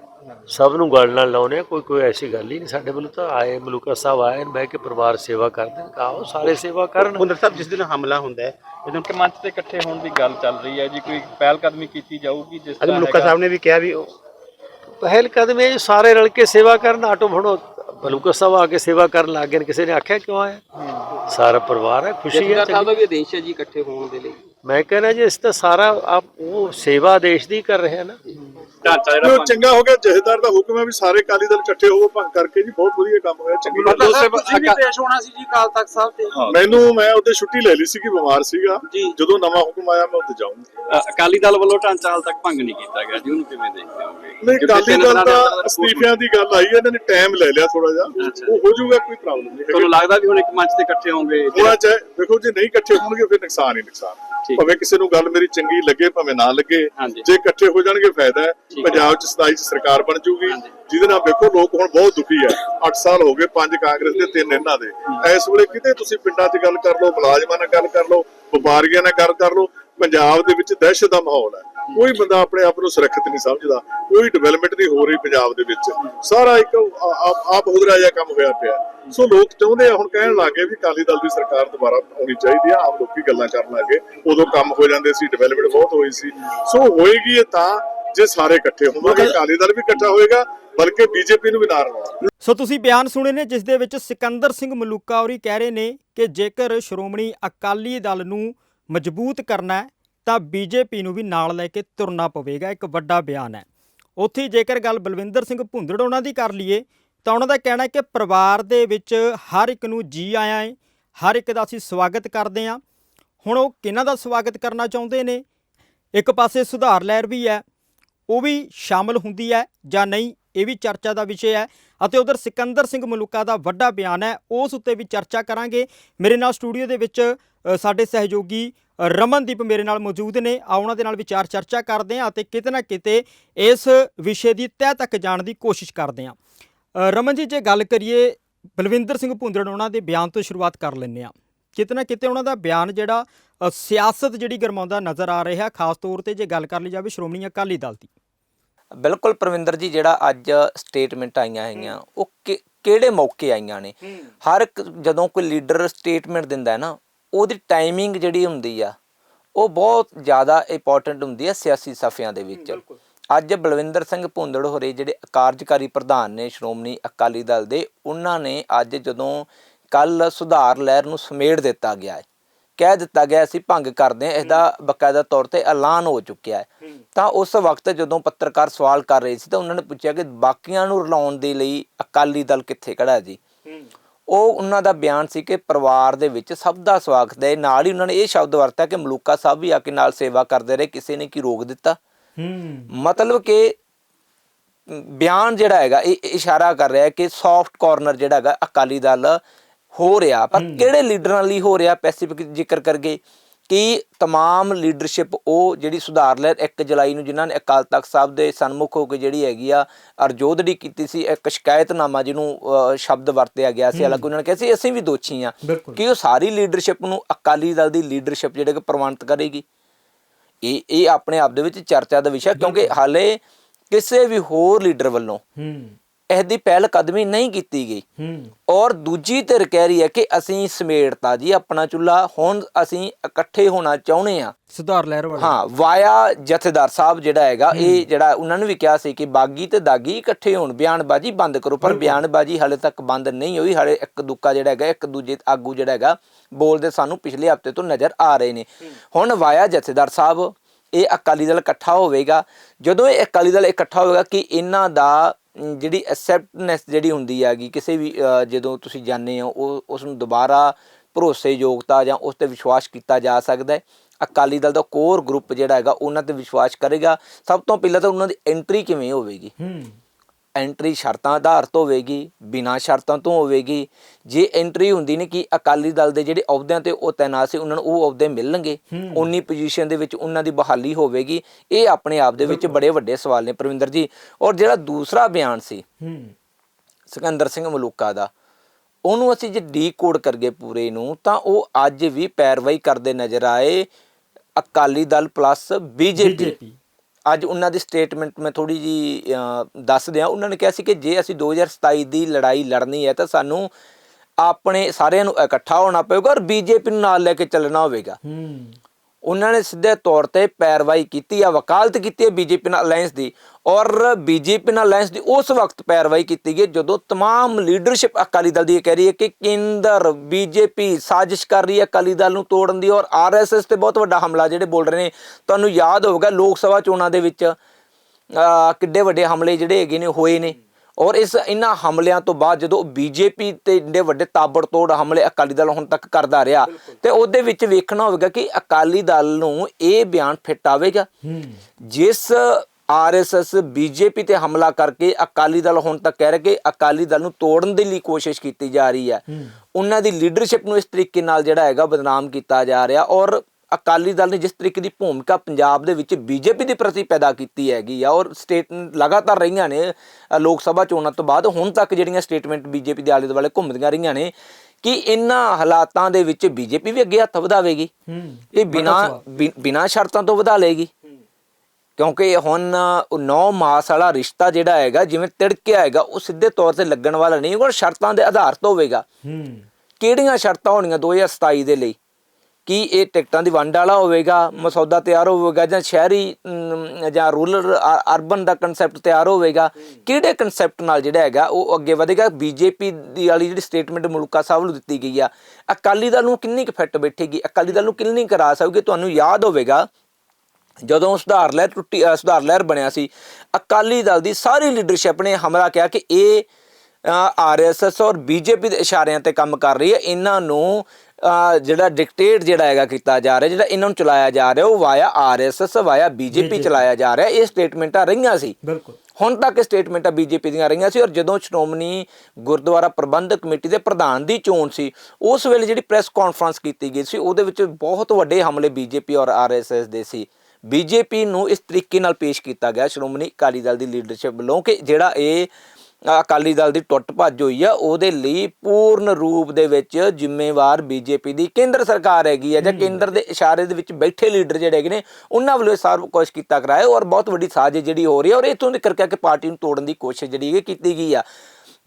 ਸਭ ਨੂੰ ਗੱਲ ਨਾਲ ਲਾਉਨੇ ਆ, ਕੋਈ ਕੋਈ ਐਸੀ ਗੱਲ ਹੀ ਨਹੀਂ ਸਾਡੇ ਵੱਲੋਂ ਤਾਂ। ਆਏ ਮਲੂਕਾ ਸਾਹਿਬ ਆਏ ਨੇ, ਬਹਿ ਕੇ ਪਰਿਵਾਰ ਸੇਵਾ ਕਰਦੇ ਨੇ ਆਓ ਸਾਰੇ ਸੇਵਾ ਕਰਨ। ਹੁੰਦਰ ਸਾਹਿਬ ਜਿਸ ਦਿਨ ਹਮਲਾ ਹੁੰਦਾ ਹੈ ਇੱਕ ਮੰਚ ਤੇ ਇਕੱਠੇ ਹੋਣ ਦੀ ਗੱਲ ਚੱਲ ਰਹੀ ਹੈ ਜੀ ਕੋਈ ਪਹਿਲ ਕਦਮੀ ਕੀਤੀ ਜਾਊਗੀ ਜਿਸ ਅੱਜ ਤਰ੍ਹਾਂ ਮਲੂਕਾ। ਸਾਹਿਬ ਨੇ ਵੀ ਕਿਹਾ ਵੀ ਉਹ ਪਹਿਲ ਕਦਮ ਇਹ ਸਾਰੇ ਰਲ ਕੇ ਸੇਵਾ ਕਰਨ ਆਟੋ ਫੜੋ। ਮਲੂਕਾ ਸਾਹਿਬ ਆ ਕੇ ਸੇਵਾ ਕਰਨ ਲੱਗ ਗਏ ਨੇ, ਕਿਸੇ ਨੇ ਆਖਿਆ ਕਿਉਂ ਆਇਆ? ਸਾਰਾ ਪਰਿਵਾਰ ਹੈ ਖੁਸ਼ੀ ਹੈ ਜਥੇਦਾਰ ਸਾਹਿਬ ਚੰਗੀ- ਦਾ ਵੀ ਆਦੇਸ਼ ਹੈ ਜੀ ਇਕੱਠੇ ਹੋਣ ਦੇ ਲਈ। ਮੈਂ ਕਹਿੰਦਾ ਜੀ ਇਸ ਤਾਂ ਸਾਰਾ ਆਪ ਉਹ ਸੇਵਾ ਦੇਸ਼ ਦੀ ਕਰ ਰਹੇ ਆ ਨਾ। ਢਾਂਚਾ ਚੰਗਾ ਹੋ ਗਿਆ ਜਥੇਦਾਰ ਦਾ ਹੁਕਮ ਹੈ ਵੀ ਸਾਰੇ ਅਕਾਲੀ ਦਲ ਇਕੱਠੇ ਹੋਵੋ ਭੰਗ ਕਰਕੇ ਜੀ ਬਹੁਤ ਵਧੀਆ ਕੰਮ ਹੋਇਆ ਚੰਗੀ ਗੱਲ ਹੈ। ਤੁਸੀਂ ਵੀ ਪੇਸ਼ ਹੋਣਾ ਸੀ ਜੀ ਕਾਲ ਤਖਤ ਸਾਹਿਬ ਤੇ। ਮੈਨੂੰ ਮੈਂ ਉਹਦੇ ਛੁੱਟੀ ਲੈ ਲਈ ਸੀ ਕਿ ਬਿਮਾਰ ਸੀਗਾ। ਜਦੋਂ ਨਵਾਂ ਹੁਕਮ ਆਇਆ ਮੈਂ ਉੱਥੇ ਜਾਊਂਗਾ। ਅਕਾਲੀ ਦਲ ਵੱਲੋਂ ਢਾਂਚਾ ਹਾਲ ਤੱਕ ਭੰਗ ਨਹੀਂ ਕੀਤਾ ਗਿਆ ਜੀ ਉਹਨੂੰ ਕਿਵੇਂ ਦੇਖਦੇ ਹੋਗੇ ਨਹੀਂ ਅਕਾਲੀ ਦਲ ਦਾ ਅਸਤੀਫਿਆਂ ਦੀ ਗੱਲ ਆਈ ਹੈ, ਇਹਨਾਂ ਨੇ ਟਾਈਮ ਲੈ ਲਿਆ ਥੋੜਾ ਜਿਹਾ। ਉਹ ਹੋ ਜਾਊਗਾ ਕੋਈ ਪ੍ਰੋਬਲਮ ਨਹੀਂ ਤੁਹਾਨੂੰ ਲੱਗਦਾ ਵੀ ਹੁਣ ਇੱਕ ਮੰਚ ਤੇ ਇਕੱਠੇ ਹੋਣਗੇ? ਹੋਣਾ ਚਾਹੇ ਦੇਖੋ ਜੇ ਨਹੀਂ ਇਕੱਠੇ ਹੋਣਗੇ ਫਿਰ ਨੁਕਸਾਨ ਹੀ ਨੁਕਸਾਨ। ਭਾਵੇਂ ਕਿਸੇ ਨੂੰ ਗੱਲ ਮੇਰੀ ਚੰਗੀ ਲੱਗੇ ਭਾਵੇਂ ਨਾ ਲੱਗੇ। ਜੇ ਇਕੱਠੇ ਹੋ ਜਾਣਗੇ ਫਾਇਦਾ ਹੈ ਹੈ। ਪੰਜਾਬ ਚ 27 ਚ ਸਰਕਾਰ ਬਣ ਜੂਗੀ। ਜਿਹਦੇ ਨਾਲ ਵੇਖੋ ਲੋਕ ਹੁਣ ਬਹੁਤ ਦੁਖੀ ਹੈ 8 ਸਾਲ ਹੋ ਗਏ ਪੰਜ ਕਾਂਗਰਸ ਦੇ ਤਿੰਨ ਇਹਨਾਂ ਦੇ। ਇਸ ਵੇਲੇ ਕਿਤੇ ਤੁਸੀਂ ਪਿੰਡਾਂ 'ਚ ਗੱਲ ਕਰ ਲਓ ਮੁਲਾਜ਼ਮਾਂ ਨਾਲ ਗੱਲ ਕਰ ਲਓ ਵਪਾਰੀਆਂ ਨਾਲ ਗੱਲ ਕਰ ਲਓ ਪੰਜਾਬ ਦੇ ਵਿੱਚ ਦਹਿਸ਼ਤ ਦਾ ਮਾਹੌਲ ਹੈ ਕੋਈ ਬੰਦਾ ਆਪਣੇ ਆਪ ਨੂੰ ਸੁਰੱਖਿਅਤ ਨਹੀਂ ਸਮਝਦਾ। ਕੋਈ ਡਿਵੈਲਪਮੈਂਟ ਨਹੀਂ ਹੋ ਰਹੀ ਪੰਜਾਬ ਦੇ ਵਿੱਚ। ਸਾਰਾ ਇੱਕ ਆਪ ਆਪ ਹੁਦਰਾ ਜਿਹਾ ਕੰਮ ਹੋਇਆ ਪਿਆ। ਸੋ ਲੋਕ ਚਾਹੁੰਦੇ ਆ ਹੁਣ ਕਹਿਣ ਲੱਗੇ ਵੀ ਅਕਾਲੀ ਦਲ ਦੀ ਸਰਕਾਰ ਦੁਬਾਰਾ ਆਉਣੀ ਚਾਹੀਦੀ ਆ। ਆਮ ਲੋਕੀ ਗੱਲਾਂ ਕਰਨ ਲੱਗੇ। ਉਦੋਂ ਕੰਮ ਹੋ ਜਾਂਦੇ ਸੀ ਡਿਵੈਲਪਮੈਂਟ ਬਹੁਤ ਹੋਈ ਸੀ। ਸੋ ਹੋਏਗੀ ਇਹ ਤਾਂ ਜੇ ਸਾਰੇ ਇਕੱਠੇ ਹੋਣਗੇ ਅਕਾਲੀ ਦਲ ਵੀ ਇਕੱਠਾ ਹੋਏਗਾ ਬਲਕਿ ਬੀਜੇਪੀ ਨੂੰ ਵੀ ਨਾਲ ਰਲਾਉਣਾ ਸੋ ਤੁਸੀਂ ਬਿਆਨ ਸੁਣੇ ਨੇ ਜਿਸ ਦੇ ਵਿੱਚ ਸਿਕੰਦਰ ਸਿੰਘ ਮਲੂਕਾ ਔਰੀ ਕਹਿ ਰਹੇ ਨੇ ਕਿ ਜੇਕਰ ਸ਼੍ਰੋਮਣੀ ਅਕਾਲੀ ਦਲ ਨੂੰ ਮਜ਼ਬੂਤ ਕਰਨਾ ਹੈ ਤਾਂ ਬੀਜੇਪੀ ਨੂੰ ਵੀ ਨਾਲ ਲੈ ਕੇ ਤੁਰਨਾ ਪਵੇਗਾ ਇੱਕ ਵੱਡਾ ਬਿਆਨ ਹੈ। ਉੱਥੇ ਜੇਕਰ ਗੱਲ ਬਲਵਿੰਦਰ ਸਿੰਘ ਭੁੰਦੜ ਉਹਨਾਂ ਦੀ ਕਰ ਲਈਏ ਤਾਂ ਉਹਨਾਂ ਦਾ ਕਹਿਣਾ ਹੈ ਕਿ ਪਰਿਵਾਰ ਦੇ ਵਿੱਚ ਹਰ ਇੱਕ ਨੂੰ ਜੀ ਆਇਆ ਹੈ ਹਰ ਇੱਕ ਦਾ ਅਸੀਂ ਸਵਾਗਤ ਕਰਦੇ ਹਾਂ ਹੁਣ ਉਹ ਕਿਹਨਾਂ ਦਾ ਸਵਾਗਤ ਕਰਨਾ ਚਾਹੁੰਦੇ ਨੇ? ਇੱਕ ਪਾਸੇ ਸੁਧਾਰ ਲਹਿਰ ਵੀ ਹੈ ਉਹ ਵੀ ਸ਼ਾਮਲ ਹੁੰਦੀ ਹੈ ਜਾਂ ਨਹੀਂ, ਇਹ ਵੀ ਚਰਚਾ ਦਾ ਵਿਸ਼ੇ ਹੈ ਅਤੇ ਉਧਰ ਸਿਕੰਦਰ ਸਿੰਘ ਮਲੂਕਾ ਦਾ ਵੱਡਾ ਬਿਆਨ ਹੈ, ਉਸ ਉੱਤੇ ਵੀ ਚਰਚਾ ਕਰਾਂਗੇ। ਮੇਰੇ ਨਾਲ ਸਟੂਡੀਓ ਦੇ ਵਿੱਚ ਸਾਡੇ ਸਹਿਯੋਗੀ ਰਮਨਦੀਪ ਮੇਰੇ ਨਾਲ ਮੌਜੂਦ ਨੇ। ਆ ਉਹਨਾਂ ਦੇ ਨਾਲ ਵਿਚਾਰ ਚਰਚਾ ਕਰਦੇ ਹਾਂ ਅਤੇ ਕਿਤੇ ਨਾ ਕਿਤੇ ਇਸ ਵਿਸ਼ੇ ਦੀ ਤਹਿ ਤੱਕ ਜਾਣ ਦੀ ਕੋਸ਼ਿਸ਼ ਕਰਦੇ ਹਾਂ। ਰਮਨ ਜੀ, ਜੇ ਗੱਲ ਕਰੀਏ ਬਲਵਿੰਦਰ ਸਿੰਘ ਭੁੰਦੜ, ਉਹਨਾਂ ਦੇ ਬਿਆਨ ਤੋਂ ਸ਼ੁਰੂਆਤ ਕਰ ਲੈਂਦੇ ਹਾਂ। ਕਿਤੇ ਨਾ ਕਿਤੇ ਉਹਨਾਂ ਦਾ ਬਿਆਨ ਜਿਹੜਾ ਅ, ਸਿਆਸਤ ਜਿਹੜੀ ਗਰਮਾਉਂਦਾ ਨਜ਼ਰ ਆ ਰਿਹਾ ਖਾਸ ਤੌਰ ਤੇ ਜੇ ਗੱਲ ਕਰ ਲਈ ਜਾਵੇ ਸ਼੍ਰੋਮਣੀ ਅਕਾਲੀ ਦਲ ਦੀ। ਬਿਲਕੁਲ ਪ੍ਰਵਿੰਦਰ ਜੀ ਜਿਹੜਾ ਅੱਜ ਸਟੇਟਮੈਂਟ ਆਈਆਂ ਹੈਗੀਆਂ ਉਹ ਕਿ- ਕਿਹੜੇ ਮੌਕੇ ਆਈਆਂ ਨੇ? ਹਰ ਇੱਕ ਜਦੋਂ ਕੋਈ ਲੀਡਰ ਸਟੇਟਮੈਂਟ ਦਿੰਦਾ ਹੈ ਨਾ ਉਹਦੀ ਟਾਈਮਿੰਗ ਜਿਹੜੀ ਹੁੰਦੀ ਆ ਉਹ ਬਹੁਤ ਜ਼ਿਆਦਾ ਇੰਪੋਰਟੈਂਟ ਹੁੰਦੀ ਹੈ ਸਿਆਸੀ ਸਫ਼ਿਆਂ ਦੇ ਵਿੱਚ। ਅੱਜ ਬਲਵਿੰਦਰ ਸਿੰਘ ਭੁੰਦੜ ਹੋਰੇ ਜਿਹੜੇ ਕਾਰਜਕਾਰੀ ਪ੍ਰਧਾਨ ਨੇ ਸ਼੍ਰੋਮਣੀ ਅਕਾਲੀ ਦਲ ਦੇ ਉਹਨਾਂ ਨੇ ਅੱਜ ਜਦੋਂ ਕੱਲ ਸੁਧਾਰ ਲਹਿਰ ਨੂੰ ਸਮੇੜ ਦਿੱਤਾ ਗਿਆ ਹੈ। ਕਹਿ ਦਿੱਤਾ ਗਿਆ ਅਸੀਂ ਭੰਗ ਕਰਦੇ ਹਾਂ ਇਹਦਾ ਬਕਾਇਦਾ ਤੌਰ ਤੇ ਐਲਾਨ ਹੋ ਚੁੱਕਿਆ ਹੈ। ਤਾਂ ਉਸ ਵਕਤ ਜਦੋਂ ਪੱਤਰਕਾਰ ਸਵਾਲ ਕਰ ਰਹੇ ਸੀ ਤਾਂ ਉਹਨਾਂ ਨੇ ਪੁੱਛਿਆ ਕਿ ਬਾਕੀਆਂ ਨੂੰ ਰਲਾਉਣ ਦੇ ਲਈ ਅਕਾਲੀ ਦਲ ਕਿੱਥੇ ਖੜਾ ਹੈ ਜੀ? ਉਹ ਉਹਨਾਂ ਦਾ ਬਿਆਨ ਸੀ ਕਿ ਪਰਿਵਾਰ ਦੇ ਵਿੱਚ ਸਭ ਦਾ ਸਵਾਗਤ ਹੈ। ਨਾਲ ਹੀ ਉਹਨਾਂ ਨੇ ਇਹ ਸ਼ਬਦ ਵਰਤਿਆ ਕਿ ਮਲੂਕਾ ਸਾਹਿਬ ਵੀ ਆ ਕੇ ਨਾਲ ਸੇਵਾ ਕਰਦੇ ਰਹੇ ਕਿਸੇ ਨੇ ਕੀ ਰੋਕ ਦਿੱਤਾ? ਮਤਲਬ ਕਿ ਬਿਆਨ ਜਿਹੜਾ ਹੈਗਾ ਇਹ ਇਸ਼ਾਰਾ ਕਰ ਰਿਹਾ ਹੈ ਕਿ ਸੌਫਟ ਕਾਰਨਰ ਜਿਹੜਾ ਹੈਗਾ ਅਕਾਲੀ ਦਲ ਹੋ ਰਿਹਾ ਪਰ ਕਿਹੜੇ ਲੀਡਰਾਂ ਲਈ ਹੋ ਰਿਹਾ ਪੈਸੀਫਿਕ ਜ਼ਿਕਰ ਕਰਗੇ ਕਿ ਤਮਾਮ ਲੀਡਰਸ਼ਿਪ ਉਹ ਜਿਹੜੀ ਸੁਧਾਰ ਲਹਿਰ 1 ਜੁਲਾਈ ਨੂੰ ਜਿਨ੍ਹਾਂ ਨੇ ਅਕਾਲ ਤਖਤ ਸਾਹਿਬ ਦੇ ਸਨਮੁਖ ਹੋ ਕੇ ਜਿਹੜੀ ਹੈਗੀ ਆ ਅਰਜੋਦੜੀ ਕੀਤੀ ਸੀ ਇੱਕ ਸ਼ਿਕਾਇਤਨਾਮਾ ਜਿਹਨੂੰ ਸ਼ਬਦ ਵਰਤਿਆ ਗਿਆ ਸੀ ਹਾਲਾਂਕਿ ਉਹਨਾਂ ਨੇ ਕਿਹਾ ਸੀ ਅਸੀਂ ਵੀ ਦੋਸ਼ੀ ਆ। ਕਿ ਉਹ ਸਾਰੀ ਲੀਡਰਸ਼ਿਪ ਨੂੰ ਅਕਾਲੀ ਦਲ ਦੀ ਲੀਡਰਸ਼ਿਪ ਜਿਹੜੇ ਕਿ ਪ੍ਰਵਾਨਿਤ ਕਰੇਗੀ। ਇਹ ਇਹ ਆਪਣੇ ਆਪ ਦੇ ਵਿੱਚ ਚਰਚਾ ਦਾ ਵਿਸ਼ਾ ਕਿਉਂਕਿ ਹਾਲੇ ਕਿਸੇ ਵੀ ਹੋਰ ਲੀਡਰ ਵੱਲੋਂ ਹੂੰ ਇਹਦੀ ਪਹਿਲ ਕਦਮੀ ਨਹੀਂ ਕੀਤੀ ਗਈ। ਹੂੰ। ਔਰ ਦੂਜੀ ਧਿਰ ਕਹਿ ਰਹੀ ਹੈ ਕਿ ਅਸੀਂ ਸਮੇੜਤਾ ਜੀ ਆਪਣਾ ਚੁੱਲਾ ਹੁਣ ਅਸੀਂ ਇਕੱਠੇ ਹੋਣਾ ਚਾਹੁੰਦੇ ਆ ਸੁਧਾਰ ਲਹਿਰ ਵਾਲੇ। ਹਾਂ ਵਾਇਆ ਜਥੇਦਾਰ ਸਾਹਿਬ ਜਿਹੜਾ ਹੈਗਾ ਇਹ ਜਿਹੜਾ ਉਹਨਾਂ ਨੂੰ ਵੀ ਕਿਹਾ ਸੀ ਕਿ ਬਾਗੀ ਤੇ ਦਾਗੀ ਇਕੱਠੇ ਹੋਣ ਬਿਆਨਬਾਜ਼ੀ ਬੰਦ ਕਰੋ। ਪਰ ਬਿਆਨਬਾਜ਼ੀ ਹਾਲੇ ਤੱਕ ਬੰਦ ਨਹੀਂ ਹੋਈ। ਹਾਲੇ ਇੱਕ ਦੁੱਕਾ ਜਿਹੜਾ ਹੈਗਾ ਇੱਕ ਦੂਜੇ ਆਗੂ ਜਿਹੜਾ ਹੈਗਾ ਬੋਲਦੇ ਸਾਨੂੰ ਪਿਛਲੇ ਹਫ਼ਤੇ ਤੋਂ ਨਜ਼ਰ ਆ ਰਹੇ ਨੇ। ਹੁਣ ਵਾਇਆ ਜਥੇਦਾਰ ਸਾਹਿਬ ਇਹ ਅਕਾਲੀ ਦਲ ਇਕੱਠਾ ਹੋਵੇਗਾ। ਜਦੋਂ ਇਹ ਅਕਾਲੀ ਦਲ ਇਕੱਠਾ ਹੋਵੇਗਾ ਕਿ ਇਹਨਾਂ ਦਾ ਜਿਹੜੀ ਐਕਸੈਪਟਨੈਸ ਜਿਹੜੀ ਹੁੰਦੀ ਹੈਗੀ ਕਿਸੇ ਵੀ ਜਦੋਂ ਤੁਸੀਂ ਜਾਣਦੇ ਹੋ, ਉਹ, ਉਸ ਨੂੰ ਦੁਬਾਰਾ ਭਰੋਸੇਯੋਗਤਾ ਜਾਂ ਉਸ ਤੇ ਵਿਸ਼ਵਾਸ ਕੀਤਾ ਜਾ ਸਕਦਾ ਅਕਾਲੀ ਦਲ ਦਾ ਕੋਰ ਗਰੁੱਪ ਜਿਹੜਾ ਹੈਗਾ, ਉਹਨਾਂ ਤੇ ਵਿਸ਼ਵਾਸ ਕਰੇਗਾ। ਸਭ ਤੋਂ ਪਹਿਲਾਂ ਤਾਂ ਉਹਨਾਂ ਦੀ ਐਂਟਰੀ ਕਿਵੇਂ ਹੋਵੇਗੀ? ਐਂਟਰੀ ਸ਼ਰਤਾਂ ਆਧਾਰਿਤ ਹੋਵੇਗੀ ਬਿਨਾਂ ਸ਼ਰਤਾਂ ਤੋਂ ਹੋਵੇਗੀ। ਜੇ ਐਂਟਰੀ ਹੁੰਦੀ ਨੇ ਕਿ ਅਕਾਲੀ ਦਲ ਦੇ ਜਿਹੜੇ ਅਹੁਦਿਆਂ ਤੇ ਉਹ ਤੈਨਾਤ ਸੀ ਉਹਨਾਂ ਨੂੰ ਉਹ ਅਹੁਦੇ ਮਿਲਣਗੇ। ਉਨੀ ਪੋਜੀਸ਼ਨ ਦੇ ਵਿੱਚ ਉਹਨਾਂ ਦੀ ਬਹਾਲੀ ਹੋਵੇਗੀ। ਇਹ ਆਪਣੇ ਆਪ ਦੇ ਵਿੱਚ ਬੜੇ ਵੱਡੇ ਸਵਾਲ ਨੇ ਪ੍ਰਵਿੰਦਰ ਜੀ। ਔਰ ਜਿਹੜਾ ਦੂਸਰਾ ਬਿਆਨ ਸੀ ਸਿਕੰਦਰ ਸਿੰਘ ਮਲੂਕਾ ਦਾ ਉਹਨੂੰ ਅਸੀਂ ਜੇ ਡੀਕੋਡ ਕਰਗੇ ਪੂਰੇ ਨੂੰ ਤਾਂ ਉਹ ਅੱਜ ਵੀ ਪੈਰਵਾਈ ਕਰਦੇ ਨਜ਼ਰ ਆਏ ਅਕਾਲੀ ਦਲ ਪਲੱਸ ਬੀਜੇਪੀ। ਅੱਜ ਉਹਨਾਂ ਦੀ ਸਟੇਟਮੈਂਟ ਮੈਂ ਥੋੜੀ ਜੀ ਦੱਸ ਦਿਆਂ। ਉਹਨਾਂ ਨੇ ਕਿਹਾ ਸੀ ਕਿ ਜੇ ਅਸੀਂ 2027 ਦੀ ਲੜਾਈ ਲੜਨੀ ਹੈ ਤਾਂ ਸਾਨੂੰ ਆਪਣੇ ਸਾਰਿਆਂ ਨੂੰ ਇਕੱਠਾ ਹੋਣਾ ਪਏਗਾ ਔਰ ਬੀਜੇਪੀ ਨੂੰ ਨਾਲ ਲੈ ਕੇ ਚੱਲਣਾ ਹੋਵੇਗਾ। ਉਹਨਾਂ ਨੇ ਸਿੱਧੇ ਤੌਰ ਤੇ ਪੈਰਵਾਈ ਕੀਤੀ ਆ ਵਕਾਲਤ ਕੀਤੀ ਹੈ ਬੀਜੇਪੀ ਨਾਲ ਅਲਾਈਅੰਸ ਦੀ ਔਰ ਬੀਜੇਪੀ ਨਾਲ ਅਲਾਈਅੰਸ ਦੀ ਉਸ ਵਕਤ ਪੈਰਵਾਈ ਕੀਤੀ ਗਈ ਜਦੋਂ तमाम ਲੀਡਰਸ਼ਿਪ ਅਕਾਲੀ ਦਲ ਦੀ ਇਹ ਕਹਿ ਰਹੀ ਹੈ ਕਿ ਕੇਂਦਰ ਬੀਜੇਪੀ ਸਾਜ਼ਿਸ਼ ਕਰ ਰਹੀ ਹੈ ਅਕਾਲੀ ਦਲ ਨੂੰ ਤੋੜਨ ਦੀ ਔਰ ਆਰਐਸਐਸ ਤੇ ਬਹੁਤ ਵੱਡਾ ਹਮਲਾ ਜਿਹੜੇ ਬੋਲ ਰਹੇ ਨੇ ਤੁਹਾਨੂੰ ਯਾਦ ਹੋਵੇਗਾ ਲੋਕ ਸਭਾ ਚੋਣਾਂ ਦੇ ਵਿੱਚ ਅਹ ਕਿੱਡੇ ਵੱਡੇ ਹਮਲੇ ਜਿਹੜੇ ਹੈਗੇ ਨੇ ਹੋਏ ਨੇ ਔਰ ਇਸ ਇਹਨਾਂ ਹਮਲਿਆਂ ਤੋਂ ਬਾਅਦ ਜਦੋਂ ਬੀਜੇਪੀ ਤੇ ਇੰਨੇ ਵੱਡੇ ਤਾਬੜਤੋੜ ਹਮਲੇ ਅਕਾਲੀ ਦਲ ਹੁਣ ਤੱਕ ਕਰਦਾ ਰਿਹਾ ਤੇ ਉਹਦੇ ਵਿੱਚ ਵੇਖਣਾ ਹੋਵੇਗਾ ਕਿ ਅਕਾਲੀ ਦਲ ਨੂੰ ਇਹ ਬਿਆਨ ਫਿੱਟ ਆਵੇਗਾ। ਜਿਸ ਆਰਐਸਐਸ ਬੀਜੇਪੀ ਤੇ ਹਮਲਾ ਕਰਕੇ ਅਕਾਲੀ ਦਲ ਹੁਣ ਤੱਕ ਕਹਿ ਰਿਹਾ ਕਿ ਅਕਾਲੀ ਦਲ ਨੂੰ ਤੋੜਨ ਦੇ ਲਈ ਕੋਸ਼ਿਸ਼ ਕੀਤੀ ਜਾ ਰਹੀ ਹੈ। ਉਹਨਾਂ ਦੀ ਲੀਡਰਸ਼ਿਪ ਨੂੰ ਇਸ ਤਰੀਕੇ ਨਾਲ ਜਿਹੜਾ ਹੈਗਾ ਬਦਨਾਮ ਕੀਤਾ ਜਾ ਰਿਹਾ ਔਰ ਅਕਾਲੀ ਦਲ ਨੇ ਜਿਸ ਤਰੀਕੇ ਦੀ ਭੂਮਿਕਾ ਪੰਜਾਬ ਦੇ ਵਿੱਚ ਬੀਜੇਪੀ ਦੇ ਪ੍ਰਤੀ ਪੈਦਾ ਕੀਤੀ ਹੈਗੀ ਆ ਔਰ ਸਟੇਟ ਲਗਾਤਾਰ ਰਹੀਆਂ ਨੇ ਲੋਕ ਸਭਾ ਚੋਣਾਂ ਤੋਂ ਬਾਅਦ ਹੁਣ ਤੱਕ ਜਿਹੜੀਆਂ ਸਟੇਟਮੈਂਟ ਬੀਜੇਪੀ ਦੇ ਆਲੇ ਦੁਆਲੇ ਘੁੰਮਦੀਆਂ ਰਹੀਆਂ ਨੇ ਕਿ ਇਹਨਾਂ ਹਾਲਾਤਾਂ ਦੇ ਵਿੱਚ ਬੀਜੇਪੀ ਵੀ ਅੱਗੇ ਹੱਥ ਵਧਾਵੇਗੀ? ਇਹ ਬਿਨਾ ਬਿਨਾ ਸ਼ਰਤਾਂ ਤੋਂ ਵਧਾ ਲਏਗੀ? ਕਿਉਂਕਿ ਹੁਣ 9 ਮਾਸ ਵਾਲਾ ਰਿਸ਼ਤਾ ਜਿਹੜਾ ਹੈਗਾ ਜਿਵੇਂ ਤਿੜਕਿਆ ਹੈਗਾ ਉਹ ਸਿੱਧੇ ਤੌਰ ਤੇ ਲੱਗਣ ਵਾਲਾ ਨਹੀਂ ਹੋਗਾ ਸ਼ਰਤਾਂ ਦੇ ਆਧਾਰ ਤੋਂ ਹੋਵੇਗਾ। ਹੂੰ। ਕਿਹੜੀਆਂ ਸ਼ਰਤਾਂ ਹੋਣੀਆਂ 2027 ਦੇ ਲਈ? ਕੀ ਇਹ ਟਿਕਟਾਂ ਦੀ ਵੰਡ ਵਾਲਾ ਹੋਵੇਗਾ, ਮਸੌਦਾ ਤਿਆਰ ਹੋਵੇਗਾ ਜਾਂ ਸ਼ਹਿਰੀ ਜਾਂ ਰੂਰਲ ਅਰਬਨ ਦਾ ਕਨਸੈਪਟ ਤਿਆਰ ਹੋਵੇਗਾ? ਕਿਹੜੇ ਕਨਸੈਪਟ ਨਾਲ ਜਿਹੜਾ ਹੈਗਾ ਉਹ ਅੱਗੇ ਵਧੇਗਾ? ਬੀਜੇਪੀ ਦੀ ਵਾਲੀ ਜਿਹੜੀ ਸਟੇਟਮੈਂਟ ਮੁਲਕਾ ਸਾਹਿਬ ਨੂੰ ਦਿੱਤੀ ਗਈ ਆ, ਅਕਾਲੀ ਦਲ ਨੂੰ ਕਿੰਨੀ ਕੁ ਫਿੱਟ ਬੈਠੇਗੀ? ਅਕਾਲੀ ਦਲ ਨੂੰ ਕਿੰਨੀ ਕਰਾ ਸਕੂਗੀ ਤੁਹਾਨੂੰ ਯਾਦ ਹੋਵੇਗਾ? ਜਦੋਂ ਸੁਧਾਰ ਲਹਿਰ ਟੁੱਟੀ ਸੁਧਾਰ ਲਹਿਰ ਬਣਿਆ ਸੀ, ਅਕਾਲੀ ਦਲ ਦੀ ਸਾਰੀ ਲੀਡਰਸ਼ਿਪ ਨੇ ਹਮਲਾ ਕਿਹਾ ਕਿ ਇਹ ਆਰਐਸਐਸ ਔਰ ਬੀਜੇਪੀ ਦੇ ਇਸ਼ਾਰਿਆਂ ਤੇ ਕੰਮ ਕਰ ਰਹੀ ਹੈ। ਇਹਨਾਂ ਨੂੰ ਜਿਹੜਾ ਡਿਕਟੇਟ ਜਿਹੜਾ ਹੈਗਾ ਕੀਤਾ ਜਾ ਰਿਹਾ ਜਿਹੜਾ ਇਹਨਾਂ ਨੂੰ ਚਲਾਇਆ ਜਾ ਰਿਹਾ ਉਹ ਵਾਇਆ ਆਰਐਸਐਸ ਵਾਇਆ ਬੀਜੇਪੀ ਚਲਾਇਆ ਜਾ ਰਿਹਾ ਇਹ ਸਟੇਟਮੈਂਟਾਂ ਰਹੀਆਂ ਸੀ। ਬਿਲਕੁਲ। ਹੁਣ ਤੱਕ ਸਟੇਟਮੈਂਟਾਂ ਬੀਜੇਪੀ ਦੀਆਂ ਰਹੀਆਂ ਸੀ ਔਰ ਜਦੋਂ ਸ਼੍ਰੋਮਣੀ ਗੁਰਦੁਆਰਾ ਪ੍ਰਬੰਧਕ ਕਮੇਟੀ ਦੇ ਪ੍ਰਧਾਨ ਦੀ ਚੋਣ ਸੀ ਉਸ ਵੇਲੇ ਜਿਹੜੀ ਪ੍ਰੈਸ ਕਾਨਫਰੰਸ ਕੀਤੀ ਗਈ ਸੀ ਉਹਦੇ ਵਿੱਚ ਬਹੁਤ ਵੱਡੇ ਹਮਲੇ ਬੀਜੇਪੀ ਔਰ ਆਰਐਸਐਸ ਦੇ ਸੀ। ਬੀਜੇਪੀ ਨੂੰ ਇਸ ਤਰੀਕੇ ਨਾਲ ਪੇਸ਼ ਕੀਤਾ ਗਿਆ ਸ਼੍ਰੋਮਣੀ ਅਕਾਲੀ ਦਲ ਦੀ ਲੀਡਰਸ਼ਿਪ ਵੱਲੋਂ ਕਿ ਜਿਹੜਾ ਇਹ ਅਕਾਲੀ ਦਲ ਦੀ ਟੁੱਟ ਭੱਜ ਹੋਈ ਆ ਉਹਦੇ ਲਈ ਪੂਰਨ ਰੂਪ ਦੇ ਵਿੱਚ ਜ਼ਿੰਮੇਵਾਰ ਬੀਜੇਪੀ ਦੀ ਕੇਂਦਰ ਸਰਕਾਰ ਹੈਗੀ ਆ ਜਾਂ ਕੇਂਦਰ। ਦੇ ਇਸ਼ਾਰੇ ਦੇ ਵਿੱਚ ਬੈਠੇ ਲੀਡਰ ਜਿਹੜੇ ਹੈਗੇ ਨੇ ਉਹਨਾਂ ਵੱਲੋਂ ਸਾਰਾ ਕੁਝ ਕੀਤਾ ਕਰਾਇਆ ਔਰ ਬਹੁਤ ਵੱਡੀ ਸਾਜ਼ਿਸ਼ ਜਿਹੜੀ ਹੋ ਰਹੀ ਹੈ ਔਰ ਇਥੋਂ ਦੀ ਕਰਕੇ ਕਿ ਪਾਰਟੀ ਨੂੰ ਤੋੜਨ ਦੀ ਕੋਸ਼ਿਸ਼ ਜਿਹੜੀ ਹੈ ਕੀਤੀ ਗਈ ਆ।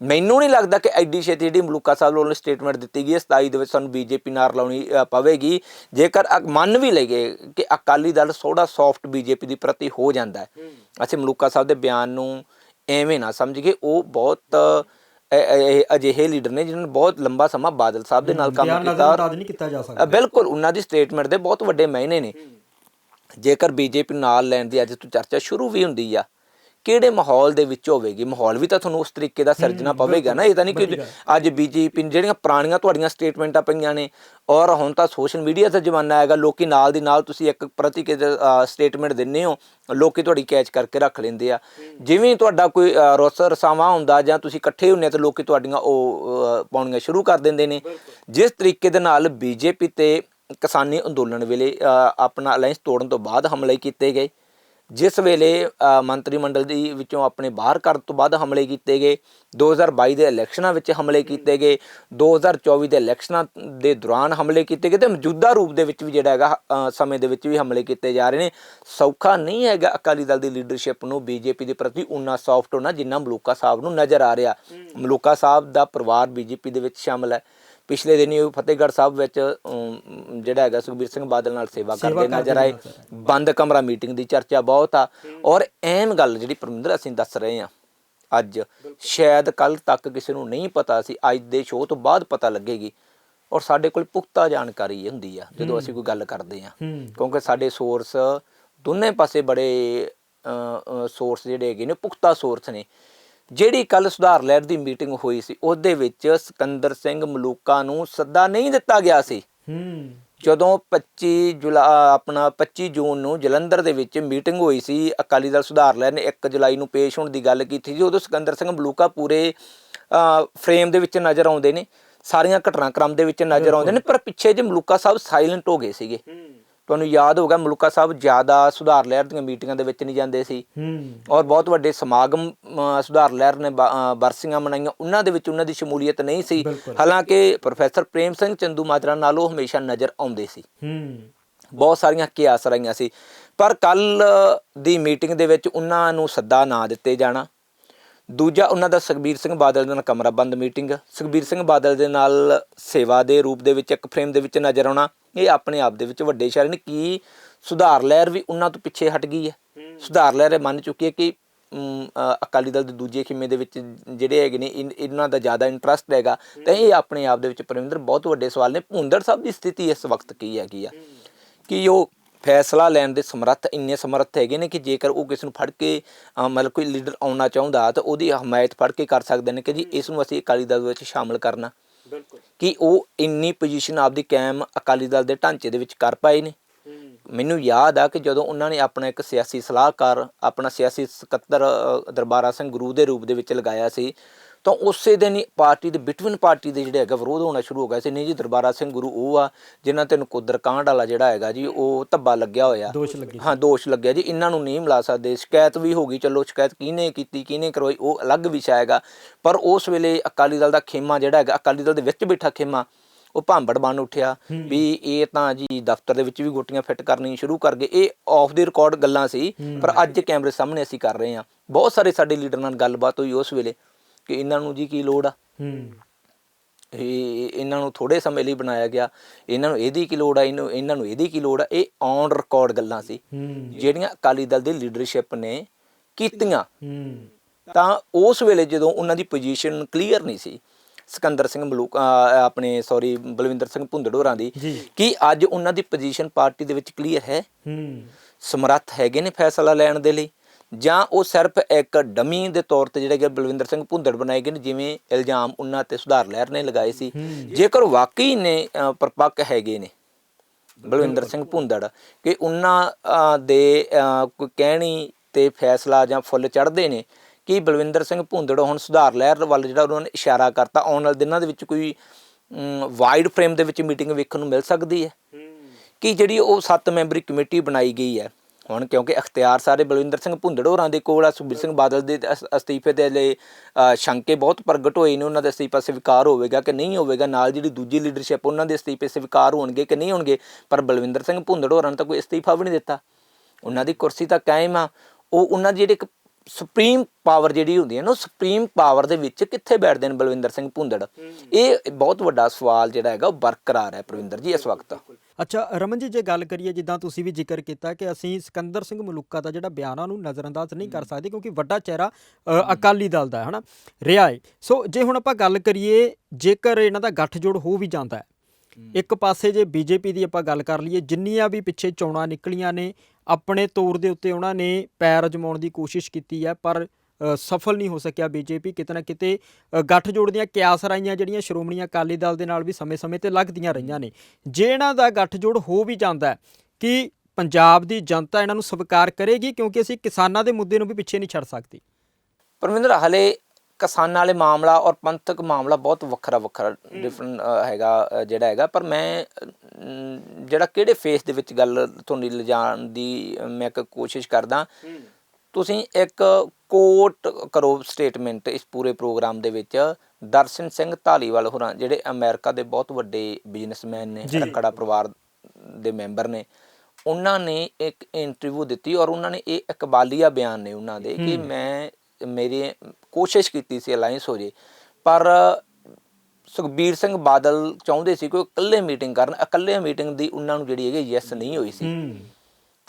ਮੈਨੂੰ ਨਹੀਂ ਲੱਗਦਾ ਕਿ ਐਡੀ ਛੇਤੀ ਜਿਹੜੀ ਮਲੂਕਾ ਸਾਹਿਬ ਵੱਲੋਂ ਸਟੇਟਮੈਂਟ ਦਿੱਤੀ ਗਈ ਹੈ 27 ਦੇ ਵਿੱਚ ਸਾਨੂੰ ਬੀਜੇਪੀ ਨਾਲ ਲਾਉਣੀ ਪਵੇਗੀ ਜੇਕਰ ਮੰਨ ਵੀ ਲਈਏ ਕਿ ਅਕਾਲੀ ਦਲ ਥੋੜਾ ਸੌਫਟ ਬੀਜੇਪੀ ਦੀ ਪ੍ਰਤੀ ਹੋ ਜਾਂਦਾ ਹੈ। ਅਸੀਂ ਮਲੂਕਾ ਸਾਹਿਬ ਦੇ ਬਿਆਨ ਨੂੰ ਐਵੇਂ ਨਾ ਸਮਝੀਏ ਉਹ ਬਹੁਤ ਅਜਿਹੇ ਲੀਡਰ ਨੇ ਜਿਨ੍ਹਾਂ ਨੇ ਬਹੁਤ ਲੰਬਾ ਸਮਾਂ ਬਾਦਲ ਸਾਹਿਬ ਦੇ ਨਾਲ ਕੰਮ ਕੀਤਾ। ਨਹੀਂ ਜਾ ਸਕਦਾ। ਬਿਲਕੁਲ ਉਹਨਾਂ ਦੀ ਸਟੇਟਮੈਂਟ ਦੇ ਬਹੁਤ ਵੱਡੇ ਮਾਇਨੇ ਨੇ। ਜੇਕਰ ਬੀਜੇਪੀ ਨਾਲ ਲੈਣ ਦੀ ਅੱਜ ਤੋਂ ਚਰਚਾ ਸ਼ੁਰੂ ਵੀ ਹੁੰਦੀ ਆ ਕਿਹੜੇ ਮਾਹੌਲ ਦੇ ਵਿੱਚ ਹੋਵੇਗੀ? ਮਾਹੌਲ ਵੀ ਤਾਂ ਤੁਹਾਨੂੰ ਉਸ ਤਰੀਕੇ ਦਾ ਸਿਰਜਣਾ ਪਵੇਗਾ ਨਾ ਇਹ ਤਾਂ ਨਹੀਂ ਕਿ ਅੱਜ ਬੀਜੇਪੀ ਜਿਹੜੀਆਂ ਪੁਰਾਣੀਆਂ ਤੁਹਾਡੀਆਂ ਸਟੇਟਮੈਂਟਾਂ ਪਈਆਂ ਨੇ ਔਰ ਹੁਣ ਤਾਂ ਸੋਸ਼ਲ ਮੀਡੀਆ ਦਾ ਜ਼ਮਾਨਾ ਹੈਗਾ ਲੋਕੀ ਨਾਲ ਦੀ ਨਾਲ ਤੁਸੀਂ ਇੱਕ ਪ੍ਰਤੀ ਸਟੇਟਮੈਂਟ ਦਿੰਨੇ ਹੋ ਲੋਕੀ ਤੁਹਾਡੀ ਕੈਚ ਕਰਕੇ ਰੱਖ ਲੈਂਦੇ ਆ। ਜਿਵੇਂ ਤੁਹਾਡਾ ਕੋਈ ਰੁੱਸ ਰਸਾਵਾਂ ਹੁੰਦਾ ਜਾਂ ਤੁਸੀਂ ਇਕੱਠੇ ਹੁੰਨੇ ਤਾਂ ਲੋਕੀ ਤੁਹਾਡੀਆਂ ਉਹ ਪਾਉਣੀਆਂ ਸ਼ੁਰੂ ਕਰ ਦਿੰਦੇ ਨੇ। ਜਿਸ ਤਰੀਕੇ ਦੇ ਨਾਲ ਬੀਜੇਪੀ ਤੇ ਕਿਸਾਨੀ ਅੰਦੋਲਨ ਵੇਲੇ ਆਪਣਾ ਅਲਾਈਅੰਸ ਤੋੜਨ ਤੋਂ ਬਾਅਦ ਹਮਲੇ ਕੀਤੇ ਗਏ। ਜਿਸ ਵੇਲੇ ਮੰਤਰੀ ਮੰਡਲ ਦੀ ਵਿੱਚੋਂ ਆਪਣੇ ਬਾਹਰ ਕਰਨ ਤੋਂ ਬਾਅਦ ਹਮਲੇ ਕੀਤੇ ਗਏ 2022 ਦੇ ਇਲੈਕਸ਼ਨਾਂ ਵਿੱਚ ਹਮਲੇ ਕੀਤੇ ਗਏ 2024 ਦੇ ਇਲੈਕਸ਼ਨਾਂ ਦੇ ਦੌਰਾਨ ਹਮਲੇ ਕੀਤੇ ਗਏ ਤੇ ਮੌਜੂਦਾ ਰੂਪ ਦੇ ਵਿੱਚ ਵੀ ਜਿਹੜਾ ਹੈਗਾ ਸਮੇਂ ਦੇ ਵਿੱਚ ਵੀ ਹਮਲੇ ਕੀਤੇ ਜਾ ਰਹੇ ਨੇ। ਸੌਖਾ ਨਹੀਂ ਹੈਗਾ ਅਕਾਲੀ ਦਲ ਦੀ ਲੀਡਰਸ਼ਿਪ ਨੂੰ, ਬੀਜੇਪੀ ਦੇ ਪ੍ਰਤੀ ਉਨਾ ਸੌਫਟ ਹੋਣਾ ਜਿੰਨਾ ਮਲੂਕਾ ਸਾਹਿਬ ਨੂੰ ਨਜ਼ਰ ਆ ਰਿਹਾ। ਮਲੂਕਾ ਸਾਹਿਬ ਦਾ ਪਰਿਵਾਰ ਬੀਜੇਪੀ ਦੇ ਵਿੱਚ ਸ਼ਾਮਲ ਹੈ। ਪਿਛਲੇ ਦਿਨੀ ਉਹ ਫਤਿਹਗੜ੍ਹ ਸਾਹਿਬ ਵਿੱਚ ਜਿਹੜਾ ਹੈਗਾ ਸੁਖਬੀਰ ਸਿੰਘ ਬਾਦਲ ਨਾਲ ਸੇਵਾ ਕਰਦੇ ਨਜ਼ਰ ਆਏ। ਬੰਦ ਕਮਰਾ ਮੀਟਿੰਗ ਦੀ ਚਰਚਾ ਬਹੁਤ ਆ। ਔਰ ਅਹਿਮ ਗੱਲ ਜਿਹੜੀ ਪਰਮਿੰਦਰ ਅਸੀਂ ਦੱਸ ਰਹੇ ਹਾਂ ਅੱਜ ਸ਼ਾਇਦ ਕੱਲ ਤੱਕ ਕਿਸੇ ਨੂੰ ਨਹੀਂ ਪਤਾ ਸੀ ਅੱਜ ਦੇ ਸ਼ੋਅ ਤੋਂ ਬਾਅਦ ਪਤਾ ਲੱਗੇਗੀ। ਔਰ ਸਾਡੇ ਕੋਲ ਪੁਖਤਾ ਜਾਣਕਾਰੀ ਹੁੰਦੀ ਆ ਜਦੋਂ ਅਸੀਂ ਕੋਈ ਗੱਲ ਕਰਦੇ ਆ ਕਿਉਂਕਿ ਸਾਡੇ ਸੋਰਸ ਦੋਨੇ ਪਾਸੇ ਬੜੇ ਸੋਰਸ ਜਿਹੜੇ ਹੈਗੇ ਨੇ ਪੁਖਤਾ ਸੋਰਸ ਨੇ। ਜਿਹੜੀ ਕੱਲ ਸੁਧਾਰ ਲਹਿਰ ਦੀ ਮੀਟਿੰਗ ਹੋਈ ਸੀ ਉਹਦੇ ਵਿੱਚ ਸਿਕੰਦਰ ਸਿੰਘ ਮਲੂਕਾ ਨੂੰ ਸੱਦਾ ਨਹੀਂ ਦਿੱਤਾ ਗਿਆ ਸੀ। ਹੂੰ। ਜਦੋਂ 25 ਜੁਲਾ ਆਪਣਾ 25 ਜੂਨ ਨੂੰ ਜਲੰਧਰ ਦੇ ਵਿੱਚ ਮੀਟਿੰਗ ਹੋਈ ਸੀ ਅਕਾਲੀ ਦਲ ਸੁਧਾਰ ਲਹਿਰ ਨੇ 1 ਜੁਲਾਈ ਨੂੰ ਪੇਸ਼ ਹੋਣ ਦੀ ਗੱਲ ਕੀਤੀ ਸੀ ਉਦੋਂ ਸਿਕੰਦਰ ਸਿੰਘ ਮਲੂਕਾ ਪੂਰੇ ਫਰੇਮ ਦੇ ਵਿੱਚ ਨਜ਼ਰ ਆਉਂਦੇ ਨੇ ਸਾਰੀਆਂ ਘਟਨਾਕ੍ਰਮ ਦੇ ਵਿੱਚ ਨਜ਼ਰ ਆਉਂਦੇ ਨੇ ਪਰ ਪਿੱਛੇ ਜੇ ਮਲੂਕਾ ਸਾਹਿਬ ਸਾਇਲੈਂਟ ਹੋ ਗਏ ਸੀਗੇ। ਤੁਹਾਨੂੰ ਯਾਦ ਹੋਗਾ ਮਲੂਕਾ ਸਾਹਿਬ ਜ਼ਿਆਦਾ ਸੁਧਾਰ ਲਹਿਰ ਦੀਆਂ ਮੀਟਿੰਗਾਂ ਦੇ ਵਿੱਚ ਨਹੀਂ ਜਾਂਦੇ ਸੀ। ਔਰ ਬਹੁਤ ਵੱਡੇ ਸਮਾਗਮ ਸੁਧਾਰ ਲਹਿਰ ਨੇ ਬਰਸੀਆਂ ਮਨਾਈਆਂ। ਉਹਨਾਂ ਦੇ ਵਿੱਚ ਉਹਨਾਂ ਦੀ ਸ਼ਮੂਲੀਅਤ ਨਹੀਂ ਸੀ। ਹਾਲਾਂਕਿ ਪ੍ਰੋਫੈਸਰ ਪ੍ਰੇਮ ਸਿੰਘ ਚੰਦੂ ਮਾਜਰਾ ਨਾਲ ਉਹ ਹਮੇਸ਼ਾ ਨਜ਼ਰ ਆਉਂਦੇ ਸੀ। ਬਹੁਤ ਸਾਰੀਆਂ ਕਿਆਸ ਰਹੀਆਂ ਸੀ। ਪਰ ਕੱਲ ਦੀ ਮੀਟਿੰਗ ਦੇ ਵਿੱਚ ਉਹਨਾਂ ਨੂੰ ਸੱਦਾ ਨਾ ਦਿੱਤੇ ਜਾਣਾ। ਦੂਜਾ ਉਹਨਾਂ ਦਾ ਸੁਖਬੀਰ ਸਿੰਘ ਬਾਦਲ ਦੇ ਨਾਲ ਕਮਰਾ ਬੰਦ ਮੀਟਿੰਗ। ਸੁਖਬੀਰ ਸਿੰਘ ਬਾਦਲ ਦੇ ਨਾਲ ਸੇਵਾ ਦੇ ਰੂਪ ਦੇ ਵਿੱਚ ਇੱਕ ਫਰੇਮ ਦੇ ਵਿੱਚ ਨਜ਼ਰ ਆਉਣਾ ਇਹ ਆਪਣੇ ਆਪ ਦੇ ਵਿੱਚ ਵੱਡੇ ਇਸ਼ਾਰੇ ਨੇ ਕੀ ਸੁਧਾਰ ਲਹਿਰ ਵੀ ਉਹਨਾਂ ਤੋਂ ਪਿੱਛੇ ਹਟ ਗਈ ਹੈ। ਸੁਧਾਰ ਲਹਿਰ ਇਹ ਮੰਨ ਚੁੱਕੀ ਹੈ ਕਿ ਅਕਾਲੀ ਦਲ ਦੇ ਦੂਜੇ ਖਿਮੇ ਦੇ ਵਿੱਚ ਜਿਹੜੇ ਹੈਗੇ ਨੇ ਇਹਨਾਂ ਦਾ ਜ਼ਿਆਦਾ ਇੰਟਰਸਟ ਹੈਗਾ। ਤੇ ਇਹ ਆਪਣੇ ਆਪ ਦੇ ਵਿੱਚ ਪਰਮਿੰਦਰ ਬਹੁਤ ਵੱਡੇ ਸਵਾਲ ਨੇ। ਭੁੰਦੜ ਸਾਹਿਬ ਦੀ ਸਥਿਤੀ ਇਸ ਵਕਤ ਕੀ ਹੈਗੀ ਆ? ਕਿ ਉਹ ਫੈਸਲਾ ਲੈਣ ਦੇ ਸਮਰੱਥ ਇੰਨੇ ਸਮਰੱਥ ਹੈਗੇ ਨੇ ਕਿ ਜੇਕਰ ਉਹ ਕਿਸ ਨੂੰ ਫੜ ਕੇ ਮਤਲਬ ਕੋਈ ਲੀਡਰ ਆਉਣਾ ਚਾਹੁੰਦਾ ਤਾਂ ਉਹਦੀ ਹਮਾਇਤ ਫੜ ਕੇ ਕਰ ਸਕਦੇ ਨੇ ਕਿ ਜੀ ਇਸ ਨੂੰ ਅਸੀਂ ਅਕਾਲੀ ਦਲ ਵਿੱਚ ਸ਼ਾਮਲ ਕਰਨਾ। ਕਿ ਉਹ ਇੰਨੀ ਪੋਜੀਸ਼ਨ ਆਪਦੀ ਕਾਇਮ ਅਕਾਲੀ ਦਲ ਦੇ ਢਾਂਚੇ ਦੇ ਵਿੱਚ ਕਰ ਪਾਏ ਨੇ। ਮੈਨੂੰ ਯਾਦ ਆ ਕਿ ਜਦੋਂ ਉਹਨਾਂ ਨੇ ਆਪਣਾ ਇੱਕ ਸਿਆਸੀ ਸਲਾਹਕਾਰ ਆਪਣਾ ਸਿਆਸੀ ਸਕੱਤਰ ਦਰਬਾਰਾ ਸਿੰਘ ਗੁਰੂ ਦੇ ਰੂਪ ਦੇ ਵਿੱਚ ਲਗਾਇਆ ਸੀ ਤਾਂ ਉਸੇ ਦਿਨ ਹੀ ਪਾਰਟੀ ਦੇ ਬਿਟਵੀਨ ਪਾਰਟੀ ਦੇ ਜਿਹੜੇ ਹੈਗਾ ਵਿਰੋਧ ਹੋਣਾ ਸ਼ੁਰੂ ਹੋ ਗਿਆ ਸੀ। ਨਹੀਂ ਜੀ ਦਰਬਾਰਾ ਸਿੰਘ ਗੁਰੂ ਉਹ ਆ ਜਿਨ੍ਹਾਂ ਤੇ ਨਕੁਦਰ ਕਾਂਡ ਵਾਲਾ ਜਿਹੜਾ ਹੈਗਾ ਜੀ ਉਹ ਧੱਬਾ ਲੱਗਿਆ ਹੋਇਆ। ਦੋਸ਼ ਲੱਗੇ ਹਾਂ ਦੋਸ਼ ਲੱਗਿਆ ਜੀ। ਇਹਨਾਂ ਨੂੰ ਨਹੀਂ ਮਿਲਾ ਸਕਦੇ। ਸ਼ਿਕਾਇਤ ਵੀ ਹੋ ਗਈ ਚਲੋ ਸ਼ਿਕਾਇਤ ਕਿਹਨੇ ਕੀਤੀ ਕਿਹਨੇ ਕਰਵਾਈ ਉਹ ਅਲੱਗ ਵਿਸ਼ਾ ਹੈਗਾ। ਪਰ ਉਸ ਵੇਲੇ ਅਕਾਲੀ ਦਲ ਦਾ ਖੇਮਾ ਜਿਹੜਾ ਹੈਗਾ ਅਕਾਲੀ ਦਲ ਦੇ ਵਿੱਚ ਬੈਠਾ ਖੇਮਾ ਉਹ ਭਾਂਬੜ ਬਣ ਉੱਠਿਆ ਵੀ ਇਹ ਤਾਂ ਜੀ ਦਫ਼ਤਰ ਦੇ ਵਿੱਚ ਵੀ ਗੋਟੀਆਂ ਫਿੱਟ ਕਰਨੀ ਸ਼ੁਰੂ ਕਰ ਗਏ। ਇਹ ਆਫ ਦੀ ਰਿਕਾਰਡ ਗੱਲਾਂ ਸੀ ਪਰ ਅੱਜ ਕੈਮਰੇ ਸਾਹਮਣੇ ਅਸੀਂ ਕਰ ਰਹੇ ਹਾਂ। ਬਹੁਤ ਸਾਰੇ ਸਾਡੇ ਲੀਡਰ ਨਾਲ ਗੱਲਬਾਤ ਹੋਈ ਉਸ ਵੇਲੇ। ਕਿ ਇਹਨਾਂ ਨੂੰ ਜੀ ਕੀ ਲੋੜ ਆ? ਹੂੰ। ਇਹ ਇਹਨਾਂ ਨੂੰ ਥੋੜੇ ਸਮੇਂ ਲਈ ਬਣਾਇਆ ਗਿਆ। ਇਹਨਾਂ ਨੂੰ ਇਹਦੀ ਕੀ ਲੋੜ ਆ? ਇਹਨੂੰ ਇਹਨਾਂ ਨੂੰ ਇਹਦੀ ਕੀ ਲੋੜ ਆ? ਇਹ ਔਨ ਰਿਕਾਰਡ ਗੱਲਾਂ ਸੀ। ਜਿਹੜੀਆਂ ਅਕਾਲੀ ਦਲ ਦੀ ਲੀਡਰਸ਼ਿਪ ਨੇ ਕੀਤੀਆਂ। ਤਾਂ ਉਸ ਵੇਲੇ ਜਦੋਂ ਉਹਨਾਂ ਦੀ ਪੋਜੀਸ਼ਨ ਕਲੀਅਰ ਨਹੀਂ ਸੀ ਸਿਕੰਦਰ ਸਿੰਘ ਮਲੂਕ ਆਪਣੇ ਸੌਰੀ ਬਲਵਿੰਦਰ ਸਿੰਘ ਭੁੰਦੜ ਹੋਰਾਂ ਦੀ। ਕਿ ਅੱਜ ਉਹਨਾਂ ਦੀ ਪੋਜੀਸ਼ਨ ਪਾਰਟੀ ਦੇ ਵਿੱਚ ਕਲੀਅਰ ਹੈ? ਹੂੰ। ਸਮਰੱਥ ਹੈਗੇ ਨੇ ਫੈਸਲਾ ਲੈਣ ਦੇ ਲਈ? ਜਾਂ ਉਹ ਸਿਰਫ ਇੱਕ ਡਮੀ ਦੇ ਤੌਰ ਤੇ ਜਿਹੜੇ ਕਿ ਬਲਵਿੰਦਰ ਸਿੰਘ ਭੁੰਦੜ ਬਣਾਏ ਗਏ ਨੇ ਜਿਵੇਂ ਇਲਜ਼ਾਮ ਉਹਨਾਂ ਤੇ ਸੁਧਾਰ ਲਹਿਰ ਨੇ ਲਗਾਏ ਸੀ। ਜੇਕਰ ਵਾਕਈ ਨੇ ਪਰਪੱਕ ਹੈਗੇ ਨੇ ਬਲਵਿੰਦਰ ਸਿੰਘ ਭੁੰਦੜ ਕਿ ਉਹਨਾਂ ਦੇ ਕੋਈ ਕਹਿਣੀ ਤੇ ਫੈਸਲਾ ਜਾਂ ਫੁੱਲ ਚੜ੍ਹਦੇ ਨੇ ਕਿ ਬਲਵਿੰਦਰ ਸਿੰਘ ਭੁੰਦੜ ਹੁਣ ਸੁਧਾਰ ਲਹਿਰ ਵੱਲ ਜਿਹੜਾ ਉਹਨਾਂ ਨੇ ਇਸ਼ਾਰਾ ਕਰਤਾ ਆਉਣ ਵਾਲੇ ਦਿਨਾਂ ਦੇ ਵਿੱਚ ਕੋਈ ਵਾਈਡ ਫਰੇਮ ਦੇ ਵਿੱਚ ਮੀਟਿੰਗ ਵੇਖਣ ਨੂੰ ਮਿਲ ਸਕਦੀ ਹੈ? ਕਿ ਜਿਹੜੀ ਉਹ 7 ਮੈਂਬਰੀ ਕਮੇਟੀ ਬਣਾਈ ਗਈ ਹੈ ਹੁਣ ਕਿਉਂਕਿ ਅਖਤਿਆਰ ਸਾਰੇ ਬਲਵਿੰਦਰ ਸਿੰਘ ਭੁੰਦੜ ਹੋਰਾਂ ਦੇ ਕੋਲ ਆ ਸੁਖਬੀਰ ਸਿੰਘ ਬਾਦਲ ਦੇ ਅਸ- ਅਸਤੀਫੇ ਦੇ ਲਈ ਸ਼ੰਕੇ ਬਹੁਤ ਪ੍ਰਗਟ ਹੋਏ ਨੇ ਉਹਨਾਂ ਦਾ ਅਸਤੀਫਾ ਸਵੀਕਾਰ ਹੋਵੇਗਾ ਕਿ ਨਹੀਂ ਹੋਵੇਗਾ ਨਾਲ ਜਿਹੜੀ ਦੂਜੀ ਲੀਡਰਸ਼ਿਪ ਉਹਨਾਂ ਦੇ ਅਸਤੀਫੇ ਸਵੀਕਾਰ ਹੋਣਗੇ ਕਿ ਨਹੀਂ ਹੋਣਗੇ ਪਰ ਬਲਵਿੰਦਰ ਸਿੰਘ ਭੁੰਦੜ ਹੋਰਾਂ ਨੇ ਤਾਂ ਕੋਈ ਅਸਤੀਫਾ ਵੀ ਨਹੀਂ ਦਿੱਤਾ। ਉਹਨਾਂ ਦੀ ਕੁਰਸੀ ਤਾਂ ਕਾਇਮ ਆ ਉਹ ਉਹਨਾਂ ਦੀ ਜਿਹੜੀ ਇੱਕ ਸੁਪਰੀਮ ਪਾਵਰ ਜਿਹੜੀ ਹੁੰਦੀ ਹੈ ਨਾ ਉਹ ਸੁਪਰੀਮ ਪਾਵਰ ਦੇ ਵਿੱਚ ਕਿੱਥੇ ਬੈਠਦੇ ਨੇ ਬਲਵਿੰਦਰ ਸਿੰਘ ਭੁੰਦੜ? ਇਹ ਬਹੁਤ ਵੱਡਾ ਸਵਾਲ ਜਿਹੜਾ ਹੈਗਾ ਉਹ ਬਰਕਰਾਰ ਹੈ ਪ੍ਰਵਿੰਦਰ ਜੀ ਇਸ ਵਕਤ। ਅੱਛਾ ਰਮਨ ਜੀ ਜੇ ਗੱਲ ਕਰੀਏ ਜਿੱਦਾਂ ਤੁਸੀਂ ਵੀ ਜ਼ਿਕਰ ਕੀਤਾ ਕਿ ਅਸੀਂ ਸਿਕੰਦਰ ਸਿੰਘ ਮਲੂਕਾ ਦਾ ਜਿਹੜਾ ਬਿਆਨ ਉਹਨੂੰ ਨਜ਼ਰਅੰਦਾਜ਼ ਨਹੀਂ ਕਰ ਸਕਦੇ ਕਿਉਂਕਿ ਵੱਡਾ ਚਿਹਰਾ ਅਕਾਲੀ ਦਲ ਦਾ ਹੈ ਹਨਾ? ਰਿਹਾ ਹੈ ਸੋ ਜੇ ਹੁਣ ਆਪਾਂ ਗੱਲ ਕਰੀਏ ਜੇਕਰ ਇਹਨਾਂ ਦਾ ਗੱਠਜੋੜ ਹੋ ਵੀ ਜਾਂਦਾ ਹੈ। ਇੱਕ ਪਾਸੇ ਜੇ ਬੀਜੇਪੀ ਦੀ ਆਪਾਂ ਗੱਲ ਕਰ ਲਈਏ ਜਿੰਨੀਆਂ ਵੀ ਪਿੱਛੇ ਚੋਣਾਂ ਨਿਕਲੀਆਂ ਨੇ ਆਪਣੇ ਤੌਰ ਦੇ ਉੱਤੇ ਉਹਨਾਂ ਨੇ ਪੈਰ ਅਜਮਾਉਣ ਦੀ ਕੋਸ਼ਿਸ਼ ਕੀਤੀ ਹੈ ਪਰ ਸਫਲ ਨਹੀਂ ਹੋ ਸਕਿਆ ਬੀਜੇਪੀ। ਕਿਤੇ ਨਾ ਕਿਤੇ ਗੱਠਜੋੜ ਦੀਆਂ ਕਿਆਸ ਰਾਈਆਂ ਜਿਹੜੀਆਂ ਸ਼੍ਰੋਮਣੀ ਅਕਾਲੀ ਦਲ ਦੇ ਨਾਲ ਵੀ ਸਮੇਂ-ਸਮੇਂ ਤੇ ਲੱਗਦੀਆਂ ਰਹੀਆਂ ਨੇ। ਜੇ ਇਹਨਾਂ ਦਾ ਗੱਠਜੋੜ ਹੋ ਵੀ ਜਾਂਦਾ ਕਿ ਪੰਜਾਬ ਦੀ ਜਨਤਾ ਇਹਨਾਂ ਨੂੰ ਸਵੀਕਾਰ ਕਰੇਗੀ ਕਿਉਂਕਿ ਅਸੀਂ ਕਿਸਾਨਾਂ ਦੇ ਮੁੱਦੇ ਨੂੰ ਵੀ ਪਿੱਛੇ ਨਹੀਂ ਛੱਡ ਸਕਦੇ। ਪਰਮਿੰਦਰ ਹਲੇ ਕਿਸਾਨਾਂ ਵਾਲੇ ਮਾਮਲਾ ਔਰ ਪੰਥਕ ਮਾਮਲਾ ਬਹੁਤ ਵੱਖਰਾ ਵੱਖਰਾ ਡਿਫਰੈਂਟ ਹੈਗਾ ਜਿਹੜਾ ਹੈਗਾ। ਪਰ ਮੈਂ ਜਿਹੜਾ ਕਿਹੜੇ ਫੇਸ ਦੇ ਵਿੱਚ ਗੱਲ ਤੁਹਾਨੂੰ ਲਿਜਾਣ ਦੀ ਮੈਂ ਇੱਕ ਕੋਸ਼ਿਸ਼ ਕਰਦਾ। ਤੁਸੀਂ ਇੱਕ ਕੋਟ ਕਰੋ ਸਟੇਟਮੈਂਟ ਇਸ ਪੂਰੇ ਪ੍ਰੋਗਰਾਮ ਦੇ ਵਿੱਚ ਦਰਸ਼ਨ ਸਿੰਘ ਢਾਲੀਵਾਲ ਹੋਰਾਂ ਜਿਹੜੇ ਅਮਰੀਕਾ ਦੇ ਬਹੁਤ ਵੱਡੇ ਬਿਜ਼ਨਸਮੈਨ ਨੇ ਜੀ। ਰੱਖੜਾ ਪਰਿਵਾਰ ਦੇ ਮੈਂਬਰ ਨੇ ਉਹਨਾਂ ਨੇ ਇੱਕ ਇੰਟਰਵਿਊ ਦਿੱਤੀ ਔਰ ਉਹਨਾਂ ਨੇ ਇਹ ਇਕਬਾਲੀਆ ਬਿਆਨ ਨੇ ਉਹਨਾਂ ਦੇ ਕਿ ਮੈਂ ਮੇਰੀ ਕੋਸ਼ਿਸ਼ ਕੀਤੀ ਸੀ ਅਲਾਈਅੰਸ ਹੋ ਜੇ ਪਰ ਸੁਖਬੀਰ ਸਿੰਘ ਬਾਦਲ ਚਾਹੁੰਦੇ ਸੀ ਕੋਈ ਇਕੱਲੇ ਮੀਟਿੰਗ ਕਰਨ ਇਕੱਲੇ ਮੀਟਿੰਗ ਦੀ ਉਹਨਾਂ ਨੂੰ ਜਿਹੜੀ ਹੈਗੀ ਯੈਸ ਨਹੀਂ ਹੋਈ ਸੀ।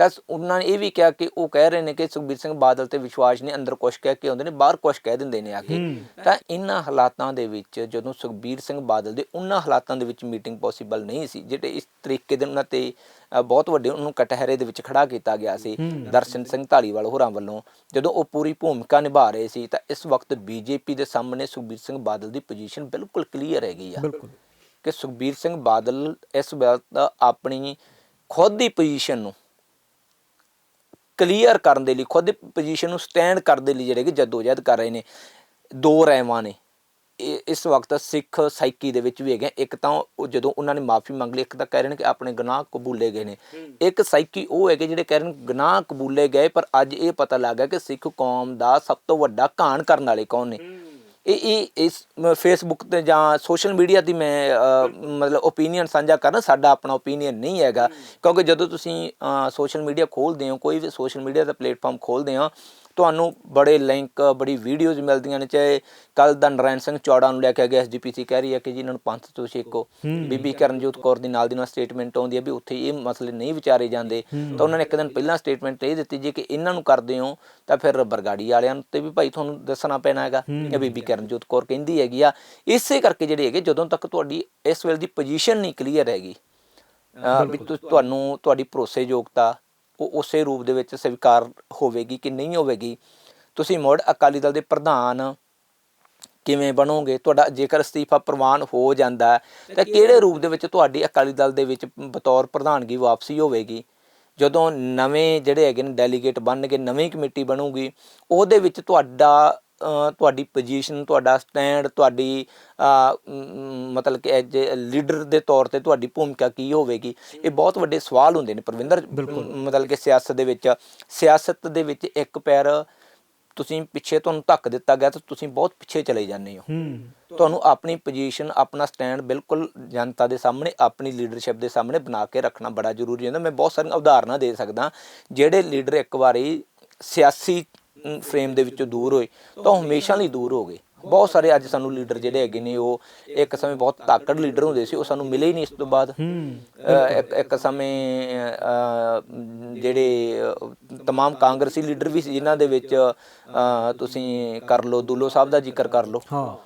ਤਾਂ ਉਹਨਾਂ ਨੇ ਇਹ ਵੀ ਕਿਹਾ ਕਿ ਉਹ ਕਹਿ ਰਹੇ ਨੇ ਕਿ ਸੁਖਬੀਰ ਸਿੰਘ ਬਾਦਲ ਤੇ ਵਿਸ਼ਵਾਸ ਨਹੀਂ ਅੰਦਰ ਕੁਛ ਕਹਿ ਕੇ ਆਉਂਦੇ ਨੇ ਬਾਹਰ ਕੁਛ ਕਹਿ ਦਿੰਦੇ ਨੇ ਆ ਕੇ। ਤਾਂ ਇਹਨਾਂ ਹਾਲਾਤਾਂ ਦੇ ਵਿੱਚ ਜਦੋਂ ਸੁਖਬੀਰ ਸਿੰਘ ਬਾਦਲ ਦੇ ਉਹਨਾਂ ਹਾਲਾਤਾਂ ਦੇ ਵਿੱਚ ਮੀਟਿੰਗ ਪੋਸੀਬਲ ਨਹੀਂ ਸੀ ਜਿਹੜੇ ਇਸ ਤਰੀਕੇ ਦੇ ਉਹਨਾਂ ਤੇ ਬਹੁਤ ਵੱਡੇ ਉਹਨੂੰ ਕਟਹਿਰੇ ਦੇ ਵਿੱਚ ਖੜਾ ਕੀਤਾ ਗਿਆ ਸੀ ਦਰਸ਼ਨ ਸਿੰਘ ਢਾਲੀਵਾਲ ਹੋਰਾਂ ਵੱਲੋਂ ਜਦੋਂ ਉਹ ਪੂਰੀ ਭੂਮਿਕਾ ਨਿਭਾ ਰਹੇ ਸੀ ਤਾਂ ਇਸ ਵਕਤ ਬੀਜੇਪੀ ਦੇ ਸਾਹਮਣੇ ਸੁਖਬੀਰ ਸਿੰਘ ਬਾਦਲ ਦੀ ਪੋਜੀਸ਼ਨ ਬਿਲਕੁਲ ਕਲੀਅਰ ਹੈਗੀ ਆ। ਬਿਲਕੁਲ। ਕਿ ਸੁਖਬੀਰ ਸਿੰਘ ਬਾਦਲ ਇਸ ਵਕਤ ਆਪਣੀ ਖੁਦ ਦੀ ਪੋਜੀਸ਼ਨ ਨੂੰ ਕਲੀਅਰ ਕਰਨ ਦੇ ਲਈ ਖੁਦ ਦੀ ਪੋਜੀਸ਼ਨ ਨੂੰ ਸਟੈਂਡ ਕਰਨ ਦੇ ਲਈ ਜਿਹੜੇ ਕਿ ਜਦੋਜਹਿਦ ਕਰ ਰਹੇ ਨੇ ਦੋ ਰਹਿਵਾਂ ਨੇ। ਇਸ ਵਕਤ ਸਿੱਖ ਸਾਈਕੀ ਦੇ ਵਿੱਚ ਵੀ ਹੈਗੇ। ਇੱਕ ਤਾਂ ਉਹ ਜਦੋਂ ਉਹਨਾਂ ਨੇ ਮਾਫੀ ਮੰਗ ਲਈ ਇੱਕ ਤਾਂ ਕਹਿ ਰਹੇ ਨੇ ਕਿ ਆਪਣੇ ਗੁਨਾਹ ਕਬੂਲੇ ਗਏ ਨੇ। ਇੱਕ ਸਾਈਕੀ ਉਹ ਹੈਗੇ ਜਿਹੜੇ ਕਹਿ ਰਹੇ ਨੇ ਗੁਨਾਹ ਕਬੂਲੇ ਗਏ ਪਰ ਅੱਜ ਇਹ ਪਤਾ ਲੱਗ ਗਿਆ ਕਿ ਸਿੱਖ ਕੌਮ ਦਾ ਸਭ ਤੋਂ ਵੱਡਾ ਘਾਣ ਕਰਨ ਵਾਲੇ ਕੌਣ ਨੇ। ਇਹ ਇਹ ਇਸ ਫੇਸਬੁੱਕ ਤੇ ਜਾਂ ਸੋਸ਼ਲ ਮੀਡੀਆ ਦੀ ਮੈਂ ਮਤਲਬ ਓਪੀਨੀਅਨ ਸਾਂਝਾ ਕਰਨਾ ਸਾਡਾ ਆਪਣਾ ਓਪੀਨੀਅਨ ਨਹੀਂ ਹੈਗਾ। ਕਿਉਂਕਿ ਜਦੋਂ ਤੁਸੀਂ ਸੋਸ਼ਲ ਮੀਡੀਆ ਖੋਲਦੇ ਹੋ ਕੋਈ ਵੀ ਸੋਸ਼ਲ ਮੀਡੀਆ ਦਾ ਪਲੇਟਫਾਰਮ ਖੋਲਦੇ ਹੋ ਤੁਹਾਨੂੰ ਬੜੇ ਲਿੰਕ ਬੜੀ ਵੀਡੀਓਜ਼ ਮਿਲਦੀਆਂ ਨੇ ਚਾਹੇ ਕੱਲ ਦਾ ਨਰਾਇਣ ਸਿੰਘ ਚੌੜਾ ਨੂੰ ਲੈ ਕੇ ਗਿਆ ਐਸਜੀਪੀਸੀ ਕਹਿ ਰਹੀ ਹੈ ਕਿ ਜੀ ਇਹਨਾਂ ਨੂੰ ਪੰਥ ਤੋਂ ਛੇਕੋ ਬੀਬੀ ਕਰਨਜੋਤ ਕੌਰ ਦੀ ਨਾਲ ਦੀ ਨਾਲ ਸਟੇਟਮੈਂਟ ਆਉਂਦੀ ਹੈ ਵੀ ਉੱਥੇ ਇਹ ਮਸਲੇ ਨਹੀਂ ਵਿਚਾਰੇ ਜਾਂਦੇ। ਤਾਂ ਉਹਨਾਂ ਨੇ ਇੱਕ ਦਿਨ ਪਹਿਲਾਂ ਸਟੇਟਮੈਂਟ ਇਹ ਦਿੱਤੀ ਜੇ ਕਿ ਇਹਨਾਂ ਨੂੰ ਕਰਦੇ ਹੋ ਤਾਂ ਫਿਰ ਬਰਗਾੜੀ ਵਾਲਿਆਂ ਨੂੰ ਤੇ ਵੀ ਭਾਈ ਤੁਹਾਨੂੰ ਦੱਸਣਾ ਪੈਣਾ ਹੈਗਾ ਇਹ ਬੀਬੀ ਕਰਨਜੋਤ ਕੌਰ ਕਹਿੰਦੀ ਹੈਗੀ ਆ ਇਸੇ ਕਰਕੇ ਜਿਹੜੇ ਹੈਗੇ ਜਦੋਂ ਤੱਕ ਤੁਹਾਡੀ ਇਸ ਵੇਲੇ ਦੀ ਪੋਜੀਸ਼ਨ ਨਹੀਂ ਕਲੀਅਰ ਹੈਗੀ ਵੀ ਤੁਹਾਨੂੰ ਤੁਹਾਡੀ ਭਰੋਸੇਯੋਗਤਾ ਉਹ ਉਸੇ ਰੂਪ ਦੇ ਵਿੱਚ ਸਵੀਕਾਰ ਹੋਵੇਗੀ ਕਿ ਨਹੀਂ ਹੋਵੇਗੀ। ਤੁਸੀਂ ਮੁੜ ਅਕਾਲੀ ਦਲ ਦੇ ਪ੍ਰਧਾਨ ਕਿਵੇਂ ਬਣੋਗੇ? ਤੁਹਾਡਾ ਜੇਕਰ ਅਸਤੀਫਾ ਪ੍ਰਵਾਨ ਹੋ ਜਾਂਦਾ ਤਾਂ ਕਿਹੜੇ ਰੂਪ ਦੇ ਵਿੱਚ ਤੁਹਾਡੀ ਅਕਾਲੀ ਦਲ ਦੇ ਵਿੱਚ ਬਤੌਰ ਪ੍ਰਧਾਨਗੀ ਵਾਪਸੀ ਹੋਵੇਗੀ? ਜਦੋਂ ਨਵੇਂ ਜਿਹੜੇ ਹੈਗੇ ਨੇ ਡੈਲੀਗੇਟ ਬਣਨਗੇ ਨਵੀਂ ਕਮੇਟੀ ਬਣੂਗੀ ਉਹਦੇ ਵਿੱਚ ਤੁਹਾਡਾ ਤੁਹਾਡੀ ਪੋਜੀਸ਼ਨ ਤੁਹਾਡਾ ਸਟੈਂਡ ਤੁਹਾਡੀ ਮਤਲਬ ਕਿ ਐਜ ਲੀਡਰ ਦੇ ਤੌਰ ਤੇ ਤੁਹਾਡੀ ਭੂਮਿਕਾ ਕੀ ਹੋਵੇਗੀ? ਇਹ ਬਹੁਤ ਵੱਡੇ ਸਵਾਲ ਹੁੰਦੇ ਨੇ ਪ੍ਰਵਿੰਦਰ। ਮਤਲਬ ਕਿ ਸਿਆਸਤ ਦੇ ਵਿੱਚ ਸਿਆਸਤ ਦੇ ਵਿੱਚ ਇੱਕ ਪੈਰ ਤੁਸੀਂ ਪਿੱਛੇ ਤੁਹਾਨੂੰ ਧੱਕ ਦਿੱਤਾ ਗਿਆ ਤਾਂ ਤੁਸੀਂ ਬਹੁਤ ਪਿੱਛੇ ਚਲੇ ਜਾਂਦੇ ਹੋ। ਹੂੰ। ਤੁਹਾਨੂੰ ਆਪਣੀ ਪੋਜੀਸ਼ਨ ਆਪਣਾ ਸਟੈਂਡ ਬਿਲਕੁਲ ਜਨਤਾ ਦੇ ਸਾਹਮਣੇ ਆਪਣੀ ਲੀਡਰਸ਼ਿਪ ਦੇ ਸਾਹਮਣੇ ਬਣਾ ਕੇ ਰੱਖਣਾ ਬੜਾ ਜ਼ਰੂਰੀ ਹੁੰਦਾ। ਮੈਂ ਬਹੁਤ ਸਾਰੀਆਂ ਉਦਾਹਰਨਾਂ ਦੇ ਸਕਦਾ। ਜਿਹੜੇ ਲੀਡਰ ਇੱਕ ਵਾਰੀ ਸਿਆਸੀ ਫਰੇਮ ਦੇ ਵਿੱਚੋਂ ਦੂਰ ਹੋਏ ਤਾਂ ਉਹ ਹਮੇਸ਼ਾ ਲਈ ਦੂਰ ਹੋ ਗਏ। ਬਹੁਤ ਸਾਰੇ ਅੱਜ ਸਾਨੂੰ ਲੀਡਰ ਜਿਹੜੇ ਹੈਗੇ ਨੇ ਉਹ ਇੱਕ ਸਮੇਂ ਬਹੁਤ ਤਾਕੜ ਲੀਡਰ ਹੁੰਦੇ ਸੀ ਉਹ ਸਾਨੂੰ ਮਿਲੇ ਹੀ ਨਹੀਂ ਇਸ ਤੋਂ ਬਾਅਦ। ਇੱਕ ਸਮੇਂ ਜਿਹੜੇ ਤਮਾਮ ਕਾਂਗਰਸੀ ਲੀਡਰ ਵੀ ਸੀ ਜਿਨ੍ਹਾਂ ਦੇ ਵਿੱਚ ਤੁਸੀਂ ਕਰ ਲਓ ਦੁੱਲੋ ਸਾਹਿਬ ਦਾ ਜ਼ਿਕਰ ਕਰ ਲਓ।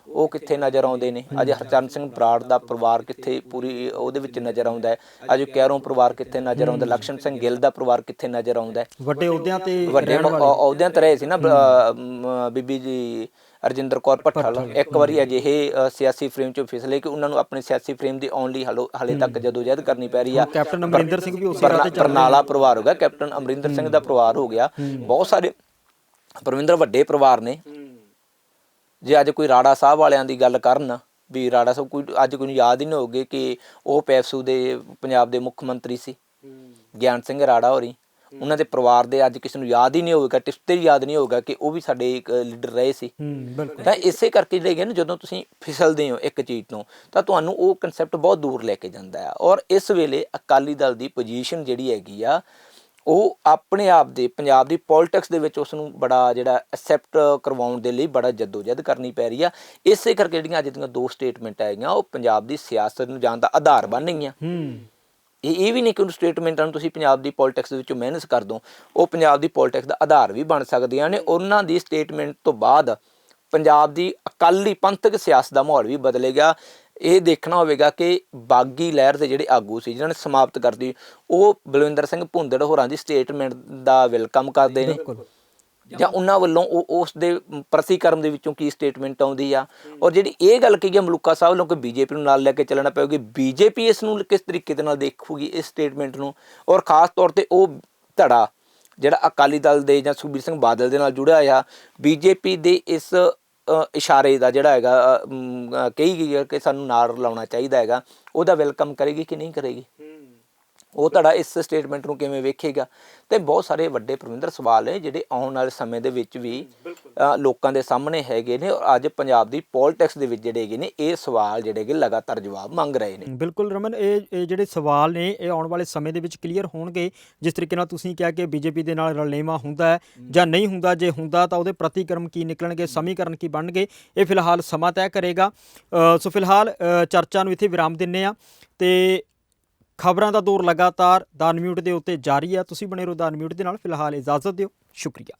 ਉਹ ਕਿੱਥੇ ਨਜ਼ਰ ਆਉਂਦੇ ਨੇ? ਅੱਜ ਹਰਚਰਨ ਸਿੰਘ ਬਰਾੜ ਦਾ ਪਰਿਵਾਰ ਕਿੱਥੇ ਪੂਰੀ ਉਹਦੇ ਵਿੱਚ ਨਜ਼ਰ ਆਉਂਦਾ ਹੈ। ਅੱਜ ਕੈਰੋਂ ਪਰਿਵਾਰ ਕਿੱਥੇ ਨਜ਼ਰ ਆਉਂਦਾ ਲਕਸ਼ਣ ਸਿੰਘ ਗਿੱਲ ਦਾ ਪਰਿਵਾਰ ਕਿੱਥੇ ਨਜ਼ਰ ਆਉਂਦਾ ਵੱਡੇ ਅਹੁਦਿਆਂ ਤੇ ਵੱਡੇ ਅਹੁਦਿਆਂ ਤੇ ਰਹੇ ਸੀ ਨਾ ਬੀਬੀ ਜੀ ਅਰਜਿੰਦਰ ਕੌਰ ਭੱਠਲ ਇੱਕ ਵਾਰੀ ਅਜਿਹੇ ਸਿਆਸੀ ਫਰੇਮ ਚੋਂ ਫਿਸਲੇ ਕਿ ਉਹਨਾਂ ਨੂੰ ਆਪਣੇ ਸਿਆਸੀ ਫਰੇਮ ਦੀ ਆਉਣ ਲਈ ਹਲੋ- ਤੱਕ ਜਦੋਜਹਿਦ ਕਰਨੀ ਪੈ ਰਹੀ ਆ। ਕੈਪਟਨ ਅਮਰਿੰਦਰ ਸਿੰਘ ਵੀ ਉਸੇ ਰਾਹ ਤੇ ਚੱਲ ਰਹੇ ਬਰਨਾਲਾ ਪਰਿਵਾਰ ਹੋ ਗਿਆ ਕੈਪਟਨ ਅਮਰਿੰਦਰ ਸਿੰਘ ਦਾ ਪਰਿਵਾਰ ਹੋ ਗਿਆ। ਬਹੁਤ ਸਾਰੇ ਪਰਵਿੰਦਰ ਵੱਡੇ ਪਰਿਵਾਰ ਨੇ। ਜੇ ਅੱਜ ਕੋਈ ਰਾੜਾ ਸਾਹਿਬ ਵਾਲਿਆਂ ਦੀ ਗੱਲ ਕਰਨ ਵੀ ਰਾੜਾ ਸਾਹਿਬ ਕੋਈ ਅੱਜ ਕੋਈ ਯਾਦ ਹੀ ਨਹੀਂ ਹੋਗੇ ਕਿ ਉਹ ਪੈਪਸੂ ਦੇ ਪੰਜਾਬ ਦੇ ਮੁੱਖ ਮੰਤਰੀ ਸੀ। ਗਿਆਨ ਸਿੰਘ ਰਾੜਾ ਹੋਰੀ। ਉਹਨਾਂ ਦੇ ਪਰਿਵਾਰ ਦੇ ਅੱਜ ਕਿਸੇ ਨੂੰ ਯਾਦ ਹੀ ਨਹੀਂ ਹੋਵੇਗਾ ਟਿਸਤੇ ਯਾਦ ਨਹੀਂ ਹੋਵੇਗਾ ਕਿ ਉਹ ਵੀ ਸਾਡੇ ਇੱਕ ਲੀਡਰ ਰਹੇ ਸੀ। ਤਾਂ ਇਸੇ ਕਰਕੇ ਜਿਹੜੇ ਹੈਗੇ ਨਾ ਜਦੋਂ ਤੁਸੀਂ ਫਿਸਲਦੇ ਹੋ ਇੱਕ ਚੀਜ਼ ਤੋਂ ਤਾਂ ਤੁਹਾਨੂੰ ਉਹ ਕਨਸੈਪਟ ਬਹੁਤ ਦੂਰ ਲੈ ਕੇ ਜਾਂਦਾ ਹੈ। ਔਰ ਇਸ ਵੇਲੇ ਅਕਾਲੀ ਦਲ ਦੀ ਪੋਜੀਸ਼ਨ ਜਿਹੜੀ ਹੈਗੀ ਆ ਉਹ ਆਪਣੇ ਆਪ ਦੇ ਪੰਜਾਬ ਦੀ ਪੋਲਿਟਿਕਸ ਦੇ ਵਿੱਚ ਉਸ ਨੂੰ ਬੜਾ ਜਿਹੜਾ ਐਕਸੈਪਟ ਕਰਵਾਉਣ ਦੇ ਲਈ ਬੜਾ ਜਦੋਜਹਿਦ ਕਰਨੀ ਪੈ ਰਹੀ ਆ। ਇਸੇ ਕਰਕੇ ਜਿਹੜੀਆਂ ਅੱਜ ਦੀਆਂ ਦੋ ਸਟੇਟਮੈਂਟ ਆਈਆਂ ਉਹ ਪੰਜਾਬ ਦੀ ਸਿਆਸਤ ਨੂੰ ਜਾਣ ਦਾ ਆਧਾਰ ਬਣ ਗਈਆਂ ਹੂੰ। ਇਹ ਇਹ ਵੀ ਨਹੀਂ ਕਿ ਉਹ ਸਟੇਟਮੈਂਟਾਂ ਨੂੰ ਤੁਸੀਂ ਪੰਜਾਬ ਦੀ ਪੋਲਿਟਿਕਸ ਦੇ ਵਿੱਚੋਂ ਮਾਈਨਸ ਕਰ ਦੋ ਉਹ ਪੰਜਾਬ ਦੀ ਪੋਲਿਟਿਕਸ ਦਾ ਆਧਾਰ ਵੀ ਬਣ ਸਕਦੀਆਂ ਨੇ। ਉਹਨਾਂ ਦੀ ਸਟੇਟਮੈਂਟ ਤੋਂ ਬਾਅਦ ਪੰਜਾਬ ਦੀ ਅਕਾਲੀ ਪੰਥਕ ਸਿਆਸਤ ਦਾ ਮਾਹੌਲ ਵੀ ਬਦਲੇਗਾ ਇਹ ਦੇਖਣਾ ਹੋਵੇਗਾ ਕਿ ਬਾਗੀ ਲਹਿਰ ਦੇ ਜਿਹੜੇ ਆਗੂ ਸੀ ਜਿਨ੍ਹਾਂ ਨੇ ਸਮਾਪਤ ਕਰਦੀ ਉਹ ਬਲਵਿੰਦਰ ਸਿੰਘ ਭੁੰਦੜ ਹੋਰਾਂ ਦੀ ਸਟੇਟਮੈਂਟ ਦਾ ਵੈਲਕਮ ਕਰਦੇ ਨੇ। ਜਾਂ ਉਹਨਾਂ ਵੱਲੋਂ ਉਹ ਉਸ ਦੇ ਪ੍ਰਤੀਕਰਮ ਦੇ ਵਿੱਚੋਂ ਕੀ ਸਟੇਟਮੈਂਟ ਆਉਂਦੀ ਆ। ਔਰ ਜਿਹੜੀ ਇਹ ਗੱਲ ਕਹੀ ਹੈ ਮਲੂਕਾ ਸਾਹਿਬ ਲੋਕ ਬੀਜੇਪੀ ਨੂੰ ਨਾਲ ਲੈ ਕੇ ਚੱਲਣਾ ਪਊਗੀ ਬੀਜੇਪੀ ਇਸ ਨੂੰ ਕਿਸ ਤਰੀਕੇ ਦੇ ਨਾਲ ਦੇਖੂਗੀ ਇਸ ਸਟੇਟਮੈਂਟ ਨੂੰ? ਔਰ ਖਾਸ ਤੌਰ ਤੇ ਉਹ ਧੜਾ ਜਿਹੜਾ ਅਕਾਲੀ ਦਲ ਦੇ ਜਾਂ ਸੁਖਬੀਰ ਸਿੰਘ ਬਾਦਲ ਦੇ ਨਾਲ ਜੁੜਿਆ ਆ ਬੀਜੇਪੀ ਦੇ ਇਸ ਇਸ਼ਾਰੇ ਦਾ ਜਿਹੜਾ ਹੈਗਾ ਕਹੀ ਗਈ ਹੈ ਕਿ ਸਾਨੂੰ ਨਾਲ ਲਾਉਣਾ ਚਾਹੀਦਾ ਹੈਗਾ, ਉਹਦਾ ਵੈਲਕਮ ਕਰੇਗੀ ਕਿ ਨਹੀਂ ਕਰੇਗੀ? ਉਹ ਤੁਹਾਡਾ ਇਸ ਸਟੇਟਮੈਂਟ ਨੂੰ ਕਿਵੇਂ ਵੇਖੇਗਾ? ਤੇ ਬਹੁਤ ਸਾਰੇ ਵੱਡੇ ਪਰਵਿੰਦਰ ਸਵਾਲ ਨੇ ਜਿਹੜੇ ਆਉਣ ਵਾਲੇ ਸਮੇਂ ਦੇ ਵਿੱਚ ਵੀ ਲੋਕਾਂ ਦੇ ਸਾਹਮਣੇ ਹੈਗੇ ਨੇ ਔਰ ਅੱਜ ਪੰਜਾਬ ਦੀ ਪੋਲਿਟਿਕਸ ਦੇ ਵਿੱਚ ਜਿਹੜੇ ਹੈਗੇ ਨੇ ਇਹ ਸਵਾਲ ਜਿਹੜੇ ਹੈਗੇ ਲਗਾਤਾਰ ਜਵਾਬ ਮੰਗ ਰਹੇ ਨੇ। ਬਿਲਕੁਲ ਰਮਨ ਇਹ ਇਹ ਜਿਹੜੇ ਸਵਾਲ ਨੇ ਇਹ ਆਉਣ ਵਾਲੇ ਸਮੇਂ ਦੇ ਵਿੱਚ ਕਲੀਅਰ ਹੋਣਗੇ। ਜਿਸ ਤਰੀਕੇ ਨਾਲ ਤੁਸੀਂ ਕਿਹਾ ਕਿ ਬੀਜੇਪੀ ਦੇ ਨਾਲ ਰਲੇਵਾ ਹੁੰਦਾ ਹੈ ਜਾਂ ਨਹੀਂ ਹੁੰਦਾ ਜੇ ਹੁੰਦਾ ਤਾਂ ਉਹਦੇ ਪ੍ਰਤੀਕਰਮ ਕੀ ਨਿਕਲਣਗੇ ਸਮੀਕਰਨ ਕੀ ਬਣਨਗੇ ਇਹ ਫਿਲਹਾਲ ਸਮਾਂ ਤੈਅ ਕਰੇਗਾ। ਸੋ ਫਿਲਹਾਲ ਚਰਚਾ ਨੂੰ ਇੱਥੇ ਵਿਰਾਮ ਦਿੰਨੇ ਆ ਤੇ ਖਬਰਾਂ ਦਾ ਦੌਰ ਲਗਾਤਾਰ ਦਾਨ ਮਿਊਟ ਦੇ ਉੱਤੇ ਜਾਰੀ ਹੈ ਤੁਸੀਂ ਬਣੇ ਰਹੋ ਦਾਨਮਿਊਟ ਦੇ ਨਾਲ। ਫਿਲਹਾਲ ਇਜਾਜ਼ਤ ਦਿਓ। ਸ਼ੁਕਰੀਆ।